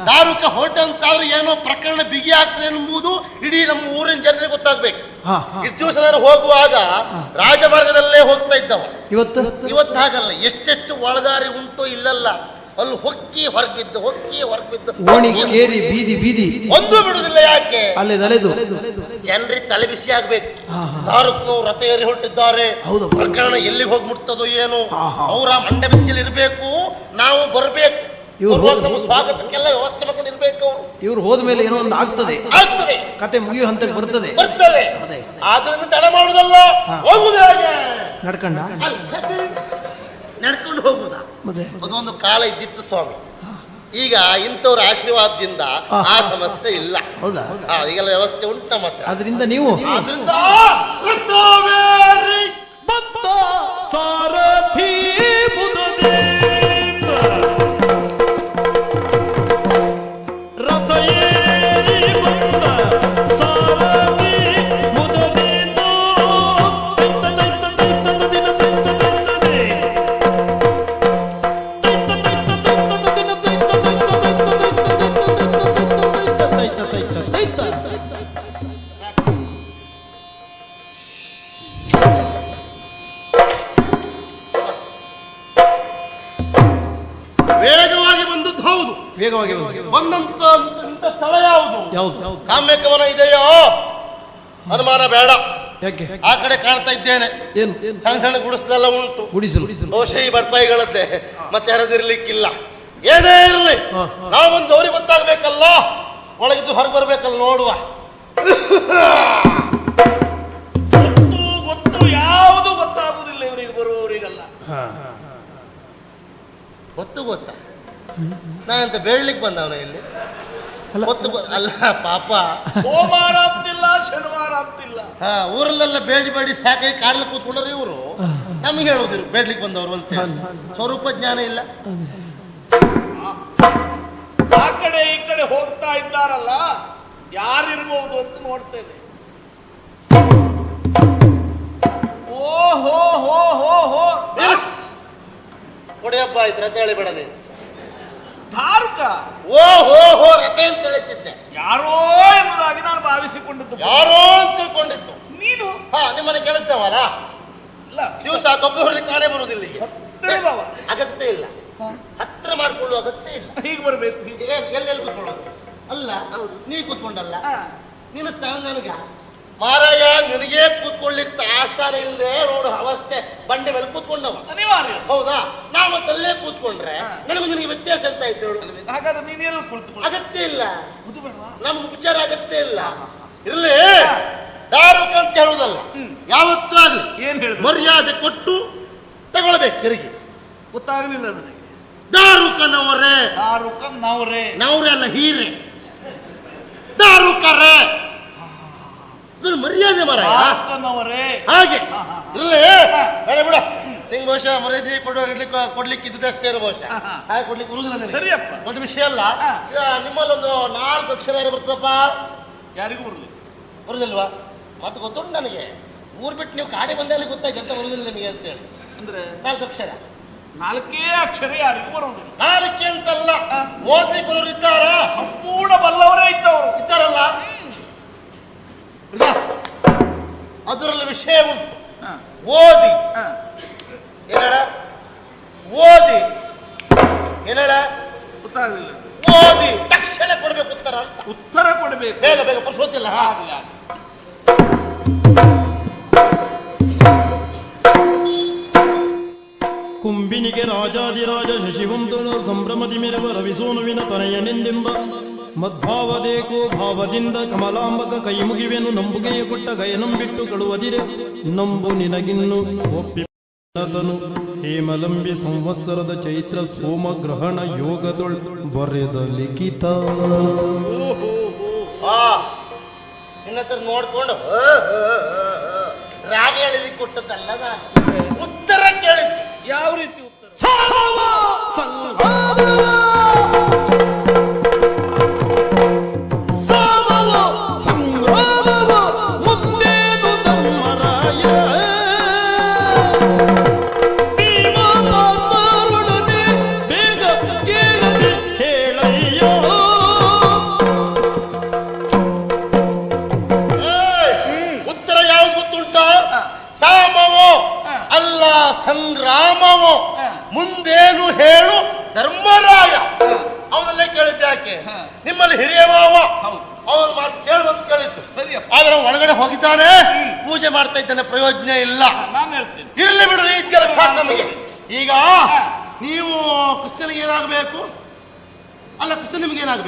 Speaker 1: ದಾರುಕ ಹೊರಟ ಅಂತಾದ್ರೆ ಏನೋ ಪ್ರಕರಣ ಬಿಗಿ ಆಗ್ತದೆ ಎಂಬುದು ಇಡೀ ನಮ್ಮ ಊರಿನ ಜನರಿಗೆ ಗೊತ್ತಾಗ್ಬೇಕು. ಇಷ್ಟು ದಿವಸ ನಾನು ಹೋಗುವಾಗ ರಾಜಮಾರ್ಗದಲ್ಲೇ ಹೋಗ್ತಾ ಇದ್ದವ.
Speaker 4: ಇವತ್ತು?
Speaker 1: ಇವತ್ತು ಹಾಗಲ್ಲ. ಎಷ್ಟೆಷ್ಟು ಒಳದಾರಿ ಉಂಟು ಇಲ್ಲಲ್ಲ. ಅಲ್ಲಿ ಹೊಕ್ಕಿ ಹೊರಗಿದ್ದು ಹೊಕ್ಕಿ ಹೊರಗಿದ್ದು.
Speaker 4: ಓಣಿ ಕೇರಿ ಬೀದಿ ಬೀದಿ.
Speaker 1: ಒಂದು ಬಿಡುದಿಲ್ಲ ಯಾಕೆ?
Speaker 4: ಅಲ್ಲಿ ತಲೆದು.
Speaker 1: ಜನರಿ ತಲೆ ಬಿಸಿ ಆಗ್ಬೇಕು. ತಾರೂಕ್ನವ್ರು ರಥ ಏರಿ ಹೊರಟಿದ್ದಾರೆ.
Speaker 4: ಹೌದು.
Speaker 1: ಪ್ರಕರಣ ಎಲ್ಲಿಗೆ ಹೋಗಿ ಮುಟ್ತದೋ ಏನು. ಅವರ ಮಂಡೆ ಬಿಸಿಯಲ್ಲಿ ಇರಬೇಕು ನಾವು ಬರಬೇಕು. ನಮ್ಮ ಸ್ವಾಗತಕ್ಕೆಲ್ಲ ವ್ಯವಸ್ಥೆ ಮಾಡ್ಕೊಂಡು ಇರ್ಬೇಕು ಅವರು.
Speaker 4: ಇವ್ರು ಹೋದ್ಮೇಲೆ ಏನೋ ಒಂದು ಆಗ್ತದೆ.
Speaker 1: ಆಗ್ತದೆ.
Speaker 4: ಕತೆ ಮುಗಿಯೋ ಹಂತಕ್ಕೆ ಬರ್ತದೆ.
Speaker 1: ಬರ್ತದೆ. ಆದ್ರಿಂದ ತಡ
Speaker 4: ಮಾಡುದಲ್ಲ.
Speaker 1: ಹೋಗುದು
Speaker 4: ನಡ್ಕಂಡ.
Speaker 1: ನಡ್ಕೊಂಡು ಹೋಗುದಾ? ಅದೊಂದು ಕಾಲ ಇದ್ದಿತ್ತು ಸ್ವಾಮಿ. ಈಗ ಇಂಥವ್ರ ಆಶೀರ್ವಾದದಿಂದ ಆ ಸಮಸ್ಯೆ ಇಲ್ಲ.
Speaker 4: ಹೌದಾ?
Speaker 1: ಈಗೆಲ್ಲ ವ್ಯವಸ್ಥೆ ಉಂಟು ನಮ್ಮ ಹತ್ರ.
Speaker 4: ಅದರಿಂದ ನೀವು?
Speaker 1: ಸಾರಥಿ ಕರ್ತವ್ಯರಿ
Speaker 2: ಬಂದ ಸಾರಥಿ
Speaker 1: ಬೇಡ. ಆ ಕಡೆ ಕಾಣ್ತಾ ಇದ್ದೇನೆ.
Speaker 4: ಏನು? ಏನು
Speaker 1: ಸಣ್ಣ ಸಣ್ಣ ಗುಡಿಸಲೆಲ್ಲ ಉಂಟು.
Speaker 4: ಗುಡಿಸಲು.
Speaker 1: ಬಹುಶಃ ಈ ಬಡ್ಪಾಯಿಗಳದ್ದೇ ಮತ್ತೆ ಹರಿದಿರ್ಲಿಕ್ಕಿಲ್ಲ. ಏನೇ ಇರಲಿ. ನಾವೊಂದು ಅವ್ರಿಗೆ ಗೊತ್ತಾಗ್ಬೇಕಲ್ಲ? ಒಳಗಿದ್ದು ಹೊರಗೆ ಬರ್ಬೇಕಲ್ಲ ನೋಡುವ.
Speaker 5: ಗೊತ್ತು ಗೊತ್ತು ಯಾವುದು ಗೊತ್ತಾಗುದಿಲ್ಲ ಇವರಿಗೆ ಬರುವವರಿಗೆಲ್ಲ.
Speaker 1: ಗೊತ್ತು ಗೊತ್ತಾ? ನಾನಂತ ಬೇಡ್ಲಿಕ್ಕೆ ಬಂದವನ ಇಲ್ಲಿ. ಗೊತ್ತು ಗೊ- ಅಲ್ಲ ಪಾಪ.
Speaker 5: ಸೋಮವಾರ ಶನಿವಾರ ಅಂತಿಲ್ಲ.
Speaker 1: ಹಾ ಊರಲ್ಲೆಲ್ಲ ಬೇಡಿ ಬೇಡಿ ಸಾಕಾಗಿ ಕಾಡ್ಲಿ ಕೂತ್ಕೊಂಡ್ರೆ ಇವರು. ನಮ್ಗೆ ಹೇಳುದಿರು ಬೇಡ್ಲಿಕ್ಕೆ ಬಂದವರು ಅಂತ ಹೇಳಿ. ಸ್ವರೂಪ ಜ್ಞಾನ ಇಲ್ಲ.
Speaker 5: ಆ ಕಡೆ ಈ ಕಡೆ ಹೋಗ್ತಾ ಇದ್ದಾರಲ್ಲ ಯಾರಿರ್ಬೋದು ಅಂತ ನೋಡ್ತೇನೆ. ಓ ಹೋ ಹೋ ಹೋ. ಹೋ
Speaker 1: ಕೊಡಿಯಪ್ಪ ಆಯ್ತು ರಥ ಹೇಳಿ ನೀನು
Speaker 5: ಧಾರುಕ.
Speaker 1: ಓ ಹೋ ಹೋ ರಥ ಅಂತ ಹೇಳ್ತಿದ್ದೆ.
Speaker 5: ಯಾರೋ ಎಂಬುದಾಗಿ ನಾನು ಭಾವಿಸಿಕೊಂಡಿದ್ದು.
Speaker 1: ಯಾರೋ ಅಂತ ತಿಳ್ಕೊಂಡಿತ್ತು.
Speaker 5: ನೀನು?
Speaker 1: ಹಾ ನಿಮ್ಮನೆ ಕೆಲಸವಲ್ಲ?
Speaker 5: ಇಲ್ಲ.
Speaker 1: ದಿವಸ ಗೊಬ್ಬರ ಹೊರಲಿಕ್ಕೆ ಕಾಣೆ ಬರುವುದಿಲ್ಲ ಈಗ.
Speaker 5: ತಿಳಿದವ
Speaker 1: ಅಗತ್ಯ ಇಲ್ಲ. ಹತ್ರ ಮಾಡ್ಕೊಳ್ಳುವ ಅಗತ್ಯ ಇಲ್ಲ.
Speaker 5: ಹೀಗೆ ಬರಬೇಕು
Speaker 1: ಎಲ್ಲಿ ಎಲ್ಲಿ ಎಲ್ಲೆಲ್ಲಿ ಕೂತ್ಕೊಳ್ಳೋದು? ಅಲ್ಲ ನೀ ಕೂತ್ಕೊಂಡಲ್ಲ. ನಿನ್ನ ಸ್ಥಾನ ನನಗ. ಮಾರಾಯ ನಿನಗೆ ಕೂತ್ಕೊಳ್ಳಿಕ್ಕೆ ಆಸ್ಥಾನ ಇಲ್ಲದೆ ನೋಡು ಅವಸ್ಥೆ ಬಂಡೆ ಮೇಲೆ ಕೂತ್ಕೊಂಡವ.
Speaker 5: ಅನಿವಾರ್ಯ.
Speaker 1: ಹೌದಾ? ನಾವು ಮತ್ತಲ್ಲೇ ಕೂತ್ಕೊಂಡ್ರೆ ನನಗೂ ನನಗೆ ವ್ಯತ್ಯಾಸ ಅಂತ ಆಯ್ತು ಹೇಳು?
Speaker 5: ಹಾಗಾದ್ರೆ ನೀನೆಲ್ಲ ಕುಳಿತು
Speaker 1: ಅಗತ್ಯ ಇಲ್ಲ. ನಮ್ಗೆ ಉಪಚಾರ ಅಗತ್ಯ ಇಲ್ಲ. ಇರ್ಲಿ. ದಾರುಕ ಅಂತ ಹೇಳುದಲ್ಲ. ಯಾವತ್ತೂ ಆಗ್ಲಿ.
Speaker 5: ಏನ್ ಹೇಳಿ
Speaker 1: ಮರ್ಯಾದೆ ಕೊಟ್ಟು ತಗೊಳ್ಬೇಕು ತಿರುಗಿ.
Speaker 5: ಗೊತ್ತಾಗ್ಲಿಲ್ಲ ನನಗೆ.
Speaker 1: ದಾರುಕನವರೇ
Speaker 5: ಧಾರುಕ ನವರೇ
Speaker 1: ಅಲ್ಲ ಹೀರೆ. ದಾರುಕರೇ. ಇದು ಮರ್ಯಾದೆ ಮರ
Speaker 5: ಧಾರುಕನವರೇ
Speaker 1: ಹಾಗೆ. ಇಲ್ಲೇ. ಬೇಡ ಬಿಡ. ನಿಂಗೆ ಬಹುಶಃ ಮರ್ಯಾದೆ ಇರ್ಲಿಕ್ಕೆ ಕೊಡ್ಲಿಕ್ಕೆ ಇದ್ದಷ್ಟೇ ಇರೋ ಬಹುಶಃ. ಹಾಗೆ ಕೊಡ್ಲಿಕ್ಕೆ ಬರುದಿಲ್ಲ ನಿನಗೆ.
Speaker 5: ಸರಿಯಪ್ಪ.
Speaker 1: ದೊಡ್ಡ ವಿಷಯ ಅಲ್ಲ. ನಿಮ್ಮಲ್ಲೊಂದು ನಾಲ್ಕು ಅಕ್ಷರ ಯಾರು ಬರ್ತದಪ್ಪ?
Speaker 5: ಯಾರಿಗೂ ಬರಲಿ
Speaker 1: ಬರುದಿಲ್ವಾ? ಮತ್ತೆ ಗೊತ್ತುಂಟು ನನಗೆ. ಊರ್ ಬಿಟ್ಟು ನೀವು ಕಾಡಿ ಬಂದಲ್ಲಿ ಗೊತ್ತಾಯ್ತು ಅಂತ ಬರುದಿಲ್ಲ ನಿಮಗೆ ಅಂತ ಹೇಳಿ.
Speaker 5: ಅಂದ್ರೆ?
Speaker 1: ನಾಲ್ಕು ಅಕ್ಷರ.
Speaker 5: ನಾಲ್ಕೇ ಅಕ್ಷರ ಯಾರಿಗೂ ಬರುವುದಿಲ್ಲ.
Speaker 1: ನಾಲ್ಕೇ ಅಂತಲ್ಲ. ಓದ್ಲಿಕ್ಕೆ ಬರೋರು ಇದ್ದಾರ?
Speaker 5: ಸಂಪೂರ್ಣ ಬಲ್ಲವರೇ ಇದ್ದವರು.
Speaker 1: ಇದ್ದಾರಲ್ಲ. ಅದರಲ್ಲಿ ವಿಷಯ ಉಂಟು.
Speaker 5: ಹ,
Speaker 1: ಓದಿ.
Speaker 5: ಹ.
Speaker 1: ಏನಳ ಓದಿ. ಏನಳ
Speaker 5: ಗೊತ್ತಾಗ್ಲಿಲ್ಲ.
Speaker 1: ಓದಿ. ತಕ್ಷಣ ಕೊಡಬೇಕು ಉತ್ತರ ಅಂತ.
Speaker 5: ಉತ್ತರ ಕೊಡಬೇಕು.
Speaker 1: ಬೇಗ ಬೇಗ ಪುರ್ಸೋತಿಲ್ಲ ಆಗಿಲ್ಲ
Speaker 5: ಕುಂಬಿನಿಗೆ ರಾಜಾದಿ
Speaker 2: ಕುಂಬಿನಿಗೆ ರಾಜಾದಿರಾಜ ಶಶಿವಂತನು ಸಂಭ್ರಮದಿ ಮೆರವ ರವಿಸೋನುವಿನ ತನಯನೆಂದೆಂಬ ಮದ್ಭಾವದೇಕೋ ಭಾವದಿಂದ ಕಮಲಾಂಬಕ ಕೈ ಮುಗಿವೆನು, ನಂಬುಗೆಯ ಕೊಟ್ಟ ಗಯನಂಬಿಟ್ಟು ಕಳುವದಿರೆ. ನಂಬು ನಿನಗಿನ್ನು ಒಪ್ಪಿತನು ಹೇಮಲಂಬಿ ಸಂವತ್ಸರದ ಚೈತ್ರ ಸೋಮಗ್ರಹಣ ಯೋಗದೊಳ್ ಬರೆದ ಲಿಖಿತ.
Speaker 1: ನೋಡ್ಕೊಂಡು ರಾಗಿ ಎಳೆದಿ. ಕೊಟ್ಟದ್ದಲ್ಲ ನಾನು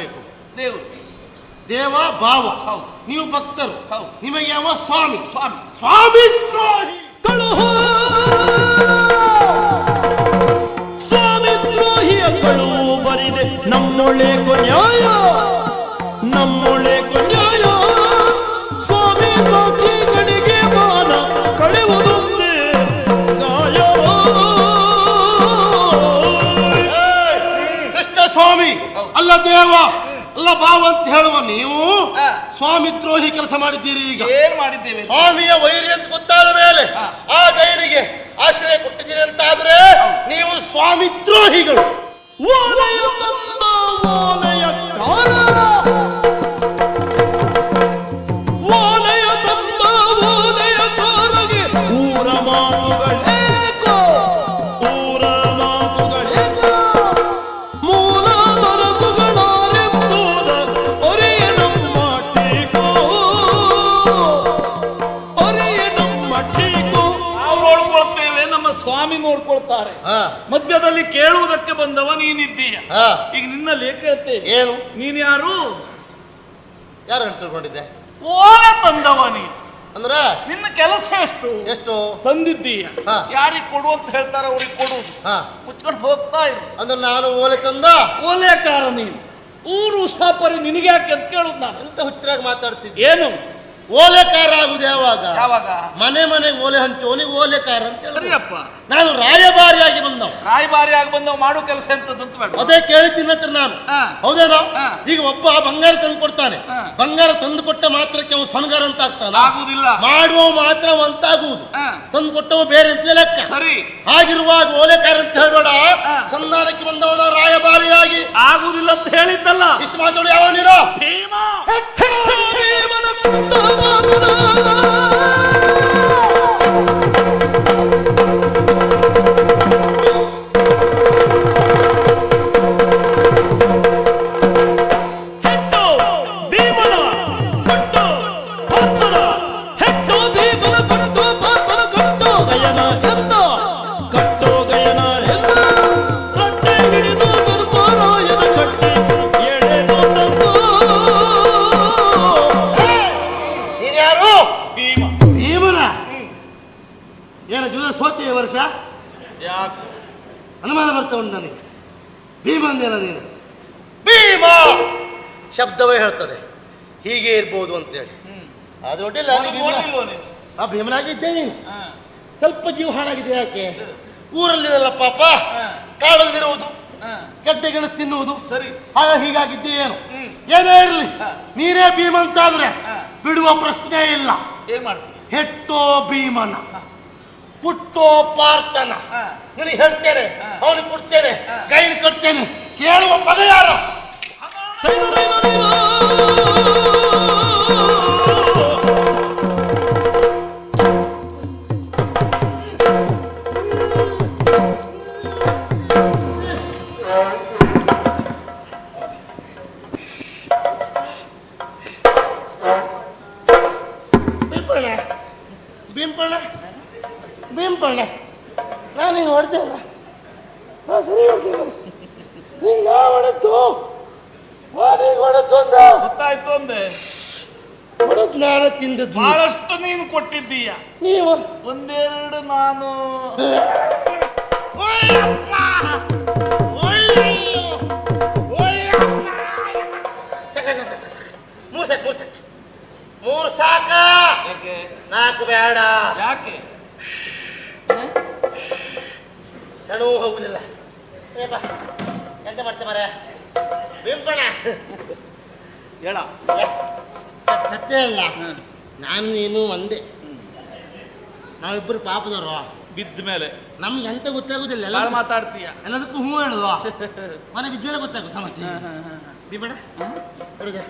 Speaker 1: ಏನಾಗಬೇಕು
Speaker 5: ದೇವರು.
Speaker 1: ದೇವ ಭಾವ.
Speaker 5: ಹೌದು.
Speaker 1: ನೀವು ಭಕ್ತರು.
Speaker 5: ಹೌದು.
Speaker 1: ನಿಮಗೆ ಯಾವ ಸ್ವಾಮಿ?
Speaker 5: ಸ್ವಾಮಿ.
Speaker 1: ಸ್ವಾಮಿ ಸ್ವಾಮಿ
Speaker 2: ಕಳುಹ. ಸ್ವಾಮಿ ದ್ರೋಹಿಯ ಕಳುವು ಬರಿದೆ. ನಮ್ಮೊಳೆ ಕೊನೆಯ. ನಮ್ಮೊಳೆ ಕೊನ್ಯಾಯ
Speaker 1: ಅಲ್ಲ ಬಾವ ಅಂತ ಹೇಳುವ ನೀವು
Speaker 5: ಹಾ.
Speaker 1: ಸ್ವಾಮಿ ದ್ರೋಹಿ ಕೆಲಸ ಮಾಡಿದ್ದೀರಿ ಈಗ.
Speaker 5: ಏನ್ ಮಾಡಿದ್ದೇವೆ?
Speaker 1: ಸ್ವಾಮಿಯ ವೈರಿ ಅಂತ ಗೊತ್ತಾದ ಮೇಲೆ. ಆ. ಗೈರಿಗೆ ಆಶ್ರಯ ಕೊಟ್ಟಿದ್ದೀರಿ ಅಂತಾದ್ರೆ ನೀವು ಸ್ವಾಮಿ ದ್ರೋಹಿಗಳು.
Speaker 2: ಓಲೆಯ ತಂದ ಓಲೆಯ ಕಾರ ಓಲೆಯ ತಂದ ಓಲೆಯ ಕಾರಗೆ ಊರ ಮಾತುಗಳೇಕೋ
Speaker 5: ಮಧ್ಯದಲ್ಲಿ ಕೇಳುವುದಕ್ಕೆ ಬಂದವ ನೀನಿದ್ದೀಯ.
Speaker 1: ಹಾ.
Speaker 5: ಈಗ ನಿನ್ನಲ್ಲಿ ಕೇಳ್ತೇವೆ
Speaker 1: ಏನು?
Speaker 5: ನೀನ್ ಯಾರು?
Speaker 1: ಯಾರು ಅಂತ ತಿಳ್ಕೊಂಡಿದ್ದೆ?
Speaker 5: ಓಲೆ ತಂದವ ನೀನು.
Speaker 1: ಅಂದ್ರ?
Speaker 5: ನಿನ್ನ ಕೆಲಸ ಎಷ್ಟು?
Speaker 1: ಎಷ್ಟು?
Speaker 5: ತಂದಿದ್ದೀಯ.
Speaker 1: ಹಾ.
Speaker 5: ಯಾರಿಗೆ ಕೊಡು ಅಂತ ಹೇಳ್ತಾರ ಅವ್ರಿಗೆ ಕೊಡು.
Speaker 1: ಹಾ.
Speaker 5: ಮುಚ್ಕೊಂಡು ಹೋಗ್ತಾ ಇರು.
Speaker 1: ಅಂದ್ರೆ ನಾನು ಓಲೆ ತಂದ?
Speaker 5: ಓಲೆಕಾರ ನೀನು. ಊರು ಉಸಾಪರಿ ನಿನಗೆ ಯಾಕೆ ಅಂತ ಕೇಳುದು ನಾನು.
Speaker 1: ಅಂತ ಹುಚ್ಚರಾಗಿ ಮಾತಾಡ್ತಿದ್ದೆ.
Speaker 5: ಏನು?
Speaker 1: ಓಲೆಕಾರ ಆಗುದು ಯಾವಾಗ?
Speaker 5: ಯಾವಾಗ?
Speaker 1: ಮನೆ ಮನೆಗೆ ಓಲೆ ಹಂಚೋನಿಗೆ ಓಲೆಕಾರ ಅಂತ.
Speaker 5: ಸರಿಯಪ್ಪ.
Speaker 1: ನಾನು ರಾಯಭಾರಿಯಾಗಿ ಬಂದವ
Speaker 5: ರಾಯಭಾರಿ ಆಗಿ ಬಂದವ್ ಮಾಡೋ ಕೆಲಸ ಬೇಡ.
Speaker 1: ಅದೇ ಕೇಳ್ತೀನಿ ಅಂತ ನಾನು.
Speaker 5: ಹಾ.
Speaker 1: ಹೌದೇನೋ
Speaker 5: ಹಾ.
Speaker 1: ಈಗ ಒಬ್ಬ ಬಂಗಾರ ತಂದು ಕೊಡ್ತಾನೆ.
Speaker 5: ಹಾ.
Speaker 1: ಬಂಗಾರ ತಂದು ಕೊಟ್ಟ ಮಾತ್ರಕ್ಕೆ ಅವನು ಸ್ವನ್ಗಾರ ಅಂತ ಆಗ್ತಾನ?
Speaker 5: ಆಗುದಿಲ್ಲ
Speaker 1: ಮಾಡುವ ಮಾತ್ರ ಅಂತ ಅಂತಾಗುವುದು
Speaker 5: ಹಾ.
Speaker 1: ತಂದು ಕೊಟ್ಟವ ಬೇರೆ ಅಂತಲೇ ಲೆಕ್ಕ.
Speaker 5: ಸರಿ.
Speaker 1: ಹಾಗಿರುವಾಗ ಓಲೆಕಾರ ಅಂತ ಹೇಳಬೇಡ.
Speaker 5: ಹಾ.
Speaker 1: ಸಂಧಾನಕ್ಕೆ ಬಂದವನ ರಾಯಭಾರಿಯಾಗಿ.
Speaker 5: ಆಗುದಿಲ್ಲ ಅಂತ ಹೇಳಿದ್ದಲ್ಲ.
Speaker 1: ಇಷ್ಟು ಮಾತಾಡು ಯಾವ ನೀನು?
Speaker 5: ಭೀಮ.
Speaker 2: ಭೀಮನ ಕುಂದಮಾನ ಹೆಟ್ಟು
Speaker 1: ವರ್ಷ?
Speaker 5: ಯಾಕೆ?
Speaker 1: ಅನುಮಾನ ಬರ್ತಾ ಉಂಟು ನನಗೆ. ಭೀಮ ಅಂದೇನ ನೀನು. ಭೀಮ! ಶಬ್ದವೇ ಹೇಳ್ತದೆ. ಹೀಗೆ ಇರ್ಬೋದು ಅಂತೇಳಿ. ಆದ್ರೆ
Speaker 5: ಒಟ್ಟಿಲ್ಲ
Speaker 1: ಆ ಭೀಮನಾಗಿದ್ದೆ ನೀನು.
Speaker 5: ಹಾ.
Speaker 1: ಸ್ವಲ್ಪ ಜೀವ ಹಾಳಾಗಿದೆ ಯಾಕೆ? ಊರಲ್ಲಿರಲ್ಲ ಪಾಪ. ಕಾಡಲ್ಲಿರುವುದು. ಗಡ್ಡೆ ಗೆಣಸು ತಿನ್ನುವುದು.
Speaker 5: ಸರಿ.
Speaker 1: ಆಗ ಹೀಗಾಗಿದ್ದೆ ಏನು? ಏನೇ ಇರಲಿ. ನೀನೇ ಭೀಮ ಅಂತಾದ್ರೆ. ಬಿಡುವ ಪ್ರಶ್ನೆ ಇಲ್ಲ.
Speaker 5: ಏನ್ ಮಾಡ್ತೀನಿ
Speaker 1: ಹೆಟ್ಟೋ ಭೀಮನ. ಪುಟ್ಟೋ ಪಾರ್ಥನ. ನಿನಗೆ ಹೇಳ್ತೇನೆ ಅವನು ಕೊಡ್ತೇನೆ ಕೈನ ಕೊಡ್ತೇನೆ ಕೇಳುವ ಮಗ ಯಾರು ಬಿಂಪಣ್ಣ ಬಿಂಪಣ್ಣ ಬಿಂಪಣ್ಣ ನಾನು ಹಿಂಗೆ ಹೊಡ್ದೆ ಅಲ್ಲ. ನಾ ಸರಿ ಹೊಡ್ತೀನಿ ಹಿಂಗ ಹೊಡೆತು? ನೀನು ಹೊಡೆತು ಅಂದ?
Speaker 5: ಗೊತ್ತಾಯ್ತು ಅಂದೆ.
Speaker 1: ಹೊಡೆದು ನಾನು ತಿಂದದ್ದು
Speaker 5: ಬಹಳಷ್ಟು ನೀನು ಕೊಟ್ಟಿದ್ದೀಯ.
Speaker 1: ನೀವು?
Speaker 5: ಒಂದೆರಡು ನಾನು.
Speaker 1: ಮೂರ್ ಸಾಕ ಮೂರ್ ಸಾಕು. ಮೂರ್ ಸಾಕ.
Speaker 5: ಯಾಕೆ?
Speaker 1: ನಾಲ್ಕು ಬೇಡ.
Speaker 5: ಯಾಕೆ?
Speaker 1: ಹೆಣು ಹೋಗುದಿಲ್ಲ ಎಂತ ಮಾಡ್ತೆ ಮರ ಬಿಂಪಣ
Speaker 5: ಹೇಳ
Speaker 1: ಸತ್ಯ ಅಲ್ಲ ನಾನು ನೀನು ಒಂದೇ ನಾವಿಬ್ಬರು ಪಾಪದವರು
Speaker 5: ಬಿದ್ದ ಮೇಲೆ
Speaker 1: ನಮ್ಗೆ ಎಂತ ಗೊತ್ತಾಗುದಿಲ್ಲ ಎಲ್ಲ
Speaker 5: ಮಾತಾಡ್ತೀಯ
Speaker 1: ಎಲ್ಲದಕ್ಕೂ ಹೂ ಹೇಳುವ ಮನೆ ಬಿದ್ಮೇಲೆ ಗೊತ್ತಾಗುತ್ತೆ ಸಮಸ್ಯೆ ಬಿಬೇಡ ಹೇಳುದೆ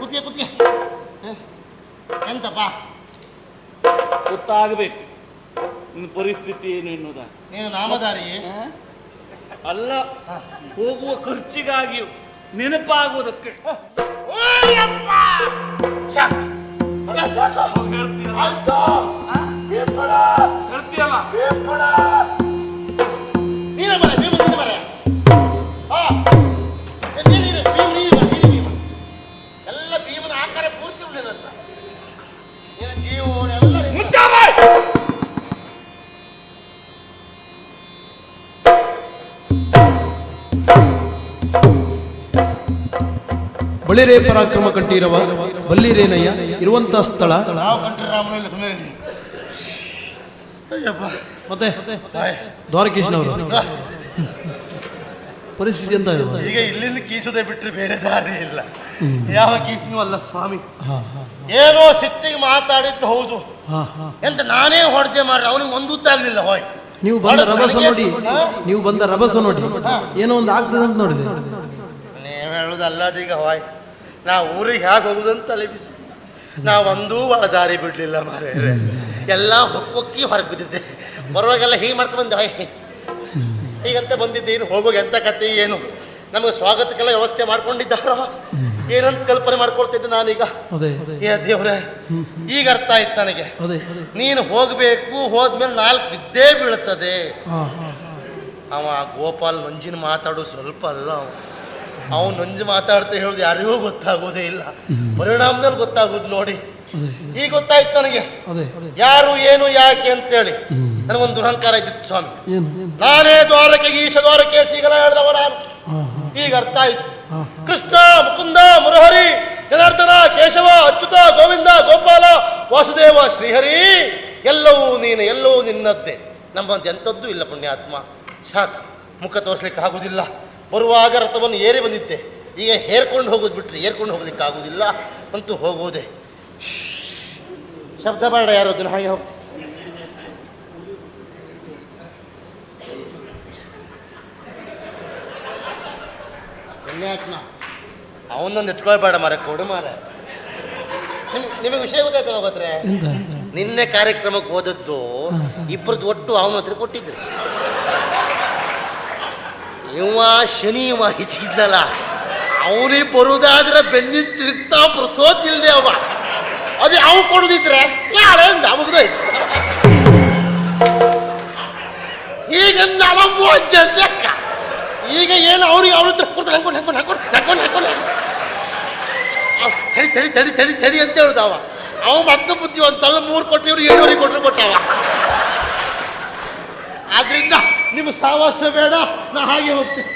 Speaker 1: ಕುತ್ತಿಗೆ ಕುತ್ತಿಗೆ ಎಂತಪ್ಪ
Speaker 5: ಗೊತ್ತಾಗಬೇಕು. ನಿನ್ನ ಪರಿಸ್ಥಿತಿ ಏನು ಎನ್ನುವುದ?
Speaker 1: ನೀನು ನಾಮಧಾರಿ?
Speaker 5: ಅಲ್ಲ ಹೋಗುವ ಖರ್ಚಿಗಾಗಿ ನೆನಪಾಗುವುದಕ್ಕೆ. ಹೇಳ್ತೀಯಲ್ಲ?
Speaker 4: ಬಳಿರೇ ಪರಾಕ್ರಮ ಕಂಠೀರವ ಬಲ್ಲಿರೇನಯ್ಯ ಇರುವಂತಹ ಸ್ಥಳ. ಮತ್ತೆ? ದ್ವಾರಕೇಶ್ನವರು ಪರಿಸ್ಥಿತಿ ಅಂತ.
Speaker 1: ಈಗ ಇಲ್ಲಿಂದ ಕೀಸದೆ ಬಿಟ್ಟರೆ ಬೇರೆ ದಾರಿ ಇಲ್ಲ. ಯಾವ ಕೀಸನು ಅಲ್ಲ ಸ್ವಾಮಿ. ಏನೋ ಸಿಟ್ಟಿಗೆ ಮಾತಾಡಿದ್ದು ಹೌದು. ಎಂತ ನಾನೇ ಹೊಡೆದೆ ಮಾಡ್ರಿ ಅವನಿಗೆ ಒಂದು ಗೊತ್ತಾಗ್ಲಿಲ್ಲ ಹೋಯ್.
Speaker 4: ನೀವು ಬಂದ ರಭಸ ನೋಡಿ. ನೀವು ಬಂದ ರಭಸ ನೋಡಿ. ಏನೋ ಒಂದು ಆಗ್ತದೆ ಅಂತ ನೋಡಿದೆ.
Speaker 1: ನೀವು ಹೇಳುದು ಈಗ ಹಾಯ್. ನಾ ಊರಿಗೆ ಹೇಗೆ ಹೋಗುದಂತ ತಲೆಬಿಸಿ. ನಾ ಒಂದೂ ಒಳ ದಾರಿ ಬಿಡ್ಲಿಲ್ಲ ಮಾರೇ ಎಲ್ಲ ಹೊಕ್ಕೊಕ್ಕಿ ಹೊರಗೆ ಬಿದ್ದಿದ್ದೆ. ಬರುವಾಗೆಲ್ಲ ಹೀಗೆ ಮಾಡ್ಕೊಂಡು ಬಂದೆ ಹೋಯ್. ಹೀಗಂತ ಬಂದಿದ್ದೆ ಏನು ಹೋಗೋಗ ಎಂತ ಕತೆ ಏನು? ನಮಗೆ ಸ್ವಾಗತಕ್ಕೆಲ್ಲ ವ್ಯವಸ್ಥೆ ಮಾಡ್ಕೊಂಡಿದ್ದಾರ? ಏನಂತ ಕಲ್ಪನೆ ಮಾಡ್ಕೊಳ್ತಿದ್ದೆ ನಾನೀಗ.
Speaker 4: ದೇವ್ರೇ
Speaker 1: ಏ ದೇವ್ರೆ ಈಗ ಅರ್ಥ ಆಯ್ತು ನನಗೆ. ನೀನು ಹೋಗಬೇಕು ಹೋದ್ಮೇಲೆ ನಾಲ್ಕು ಬಿದ್ದೇ
Speaker 4: ಬೀಳ್ತದೆ.
Speaker 1: ಅವ ಗೋಪಾಲ್ ನಂಜಿನ ಮಾತಾಡೋ ಸ್ವಲ್ಪ ಅಲ್ಲ ಅವ. ಅವನು ನಂಜು ಮಾತಾಡ್ತಾ ಹೇಳುದು ಯಾರಿಗೂ ಗೊತ್ತಾಗೋದೇ ಇಲ್ಲ. ಪರಿಣಾಮದಲ್ಲಿ ಗೊತ್ತಾಗೋದು ನೋಡಿ. ಈಗ ಗೊತ್ತಾಯ್ತು ನನಗೆ. ಯಾರು ಏನು ಯಾಕೆ ಅಂತೇಳಿ. ನನಗೊಂದು ದುರಹಂಕಾರ ಇದ್ದಿತ್ತು ಸ್ವಾಮಿ? ನಾನೇ ದ್ವಾರಕೆಗೆ ಈಶ ದ್ವಾರಕೆ ಸಿಗಲ ಹೇಳ್ದವ ನಾನು ಈಗ ಅರ್ಥ ಆಯ್ತು. ಕೃಷ್ಣ ಮುಕುಂದ ಮುರಹರಿ ಜನಾರ್ದನ ಕೇಶವ ಅಚ್ಯುತ ಗೋವಿಂದ ಗೋಪಾಲ ವಾಸುದೇವ ಶ್ರೀಹರಿ ಎಲ್ಲವೂ ನೀನು ಎಲ್ಲವೂ ನಿನ್ನದ್ದೇ. ನಮ್ಮಂತ ಎಂಥದ್ದು ಇಲ್ಲ ಪುಣ್ಯಾತ್ಮ. ಸಾಕು. ಮುಖ ತೋರಿಸ್ಲಿಕ್ಕೆ ಆಗುದಿಲ್ಲ. ಬರುವಾಗ ರಥವನ್ನು ಏರಿ ಬಂದಿದ್ದೆ. ಈಗ ಹೇರ್ಕೊಂಡು ಹೋಗೋದು ಬಿಟ್ರೆ ಏರ್ಕೊಂಡು ಹೋಗ್ಲಿಕ್ಕೆ ಆಗುದಿಲ್ಲ. ಅಂತೂ ಹೋಗುವುದೇ. ಶಬ್ದ ಬೇಡ ಯಾರು ಅದನ್ನ ಹಾಗೆ. ಹೋಗ್ತಿ ಪುಣ್ಯಾತ್ಮ. ಅವನೊಂದು ಇಟ್ಕೊಳ್ಬೇಡ ಮರ ಕೊಡು ಮಾರ. ನಿಮ್ ನಿಮಗೆ ವಿಷಯ ಗೊತ್ತಾಯ್ತು ಹೋಗತ್ರೆ? ನಿನ್ನೆ ಕಾರ್ಯಕ್ರಮಕ್ಕೆ ಹೋದದ್ದು ಇಬ್ಬರದ್ದು ಒಟ್ಟು ಅವನ ಹತ್ರ ಕೊಟ್ಟಿದ್ರು. ಇವ ಶನಿ ಇವ ಹೆಚ್ಚಿದ್ನಲ್ಲ ಅವನಿಗೆ ಬರುವುದಾದ್ರೆ ಬೆನ್ನಿನ ತಿರುಗ್ತಾ ಪ್ರಸೋತಿಲ್ದೆ ಅವ. ಅದೇ ಅವ ಕೊಡುದಿದ್ರೆ ನಾಳೆ ಮುಗ್ದೋಯ್ತು. ಈಗ ನಲಂಬು ಲೆಕ್ಕ ಈಗ ಏನು ಅವ್ರಿಗೆ ಅವ್ರ ಹತ್ರ ಕೊಡ್ಕೊಂಡು ಹಂಕೊಂಡು ಹಂಕೊಂಡು ಹಂಕೊಂಡು ಹಂಕೊಂಡು ಹಂಕೊಂಡು ಚಳಿ ತಡಿ ತಡಿ ತಡಿ ತಡಿ ಅಂತ ಹೇಳ್ದವ. ಅವ ಮತ್ತೆ ಬುದ್ಧಿ ಒಂದು ತಲೆ ಮೂರು ಕೊಟ್ಟು ಇವ್ರು ಏಳುವರೆ ಕೊಟ್ಟರು ಕೊಟ್ಟಾವ. ಆದ್ರಿಂದ ನಿಮ್ಗೆ ಸಾವಾಸ ಬೇಡ, ನಾ ಹಾಗೆ ಹೋಗ್ತೀನಿ.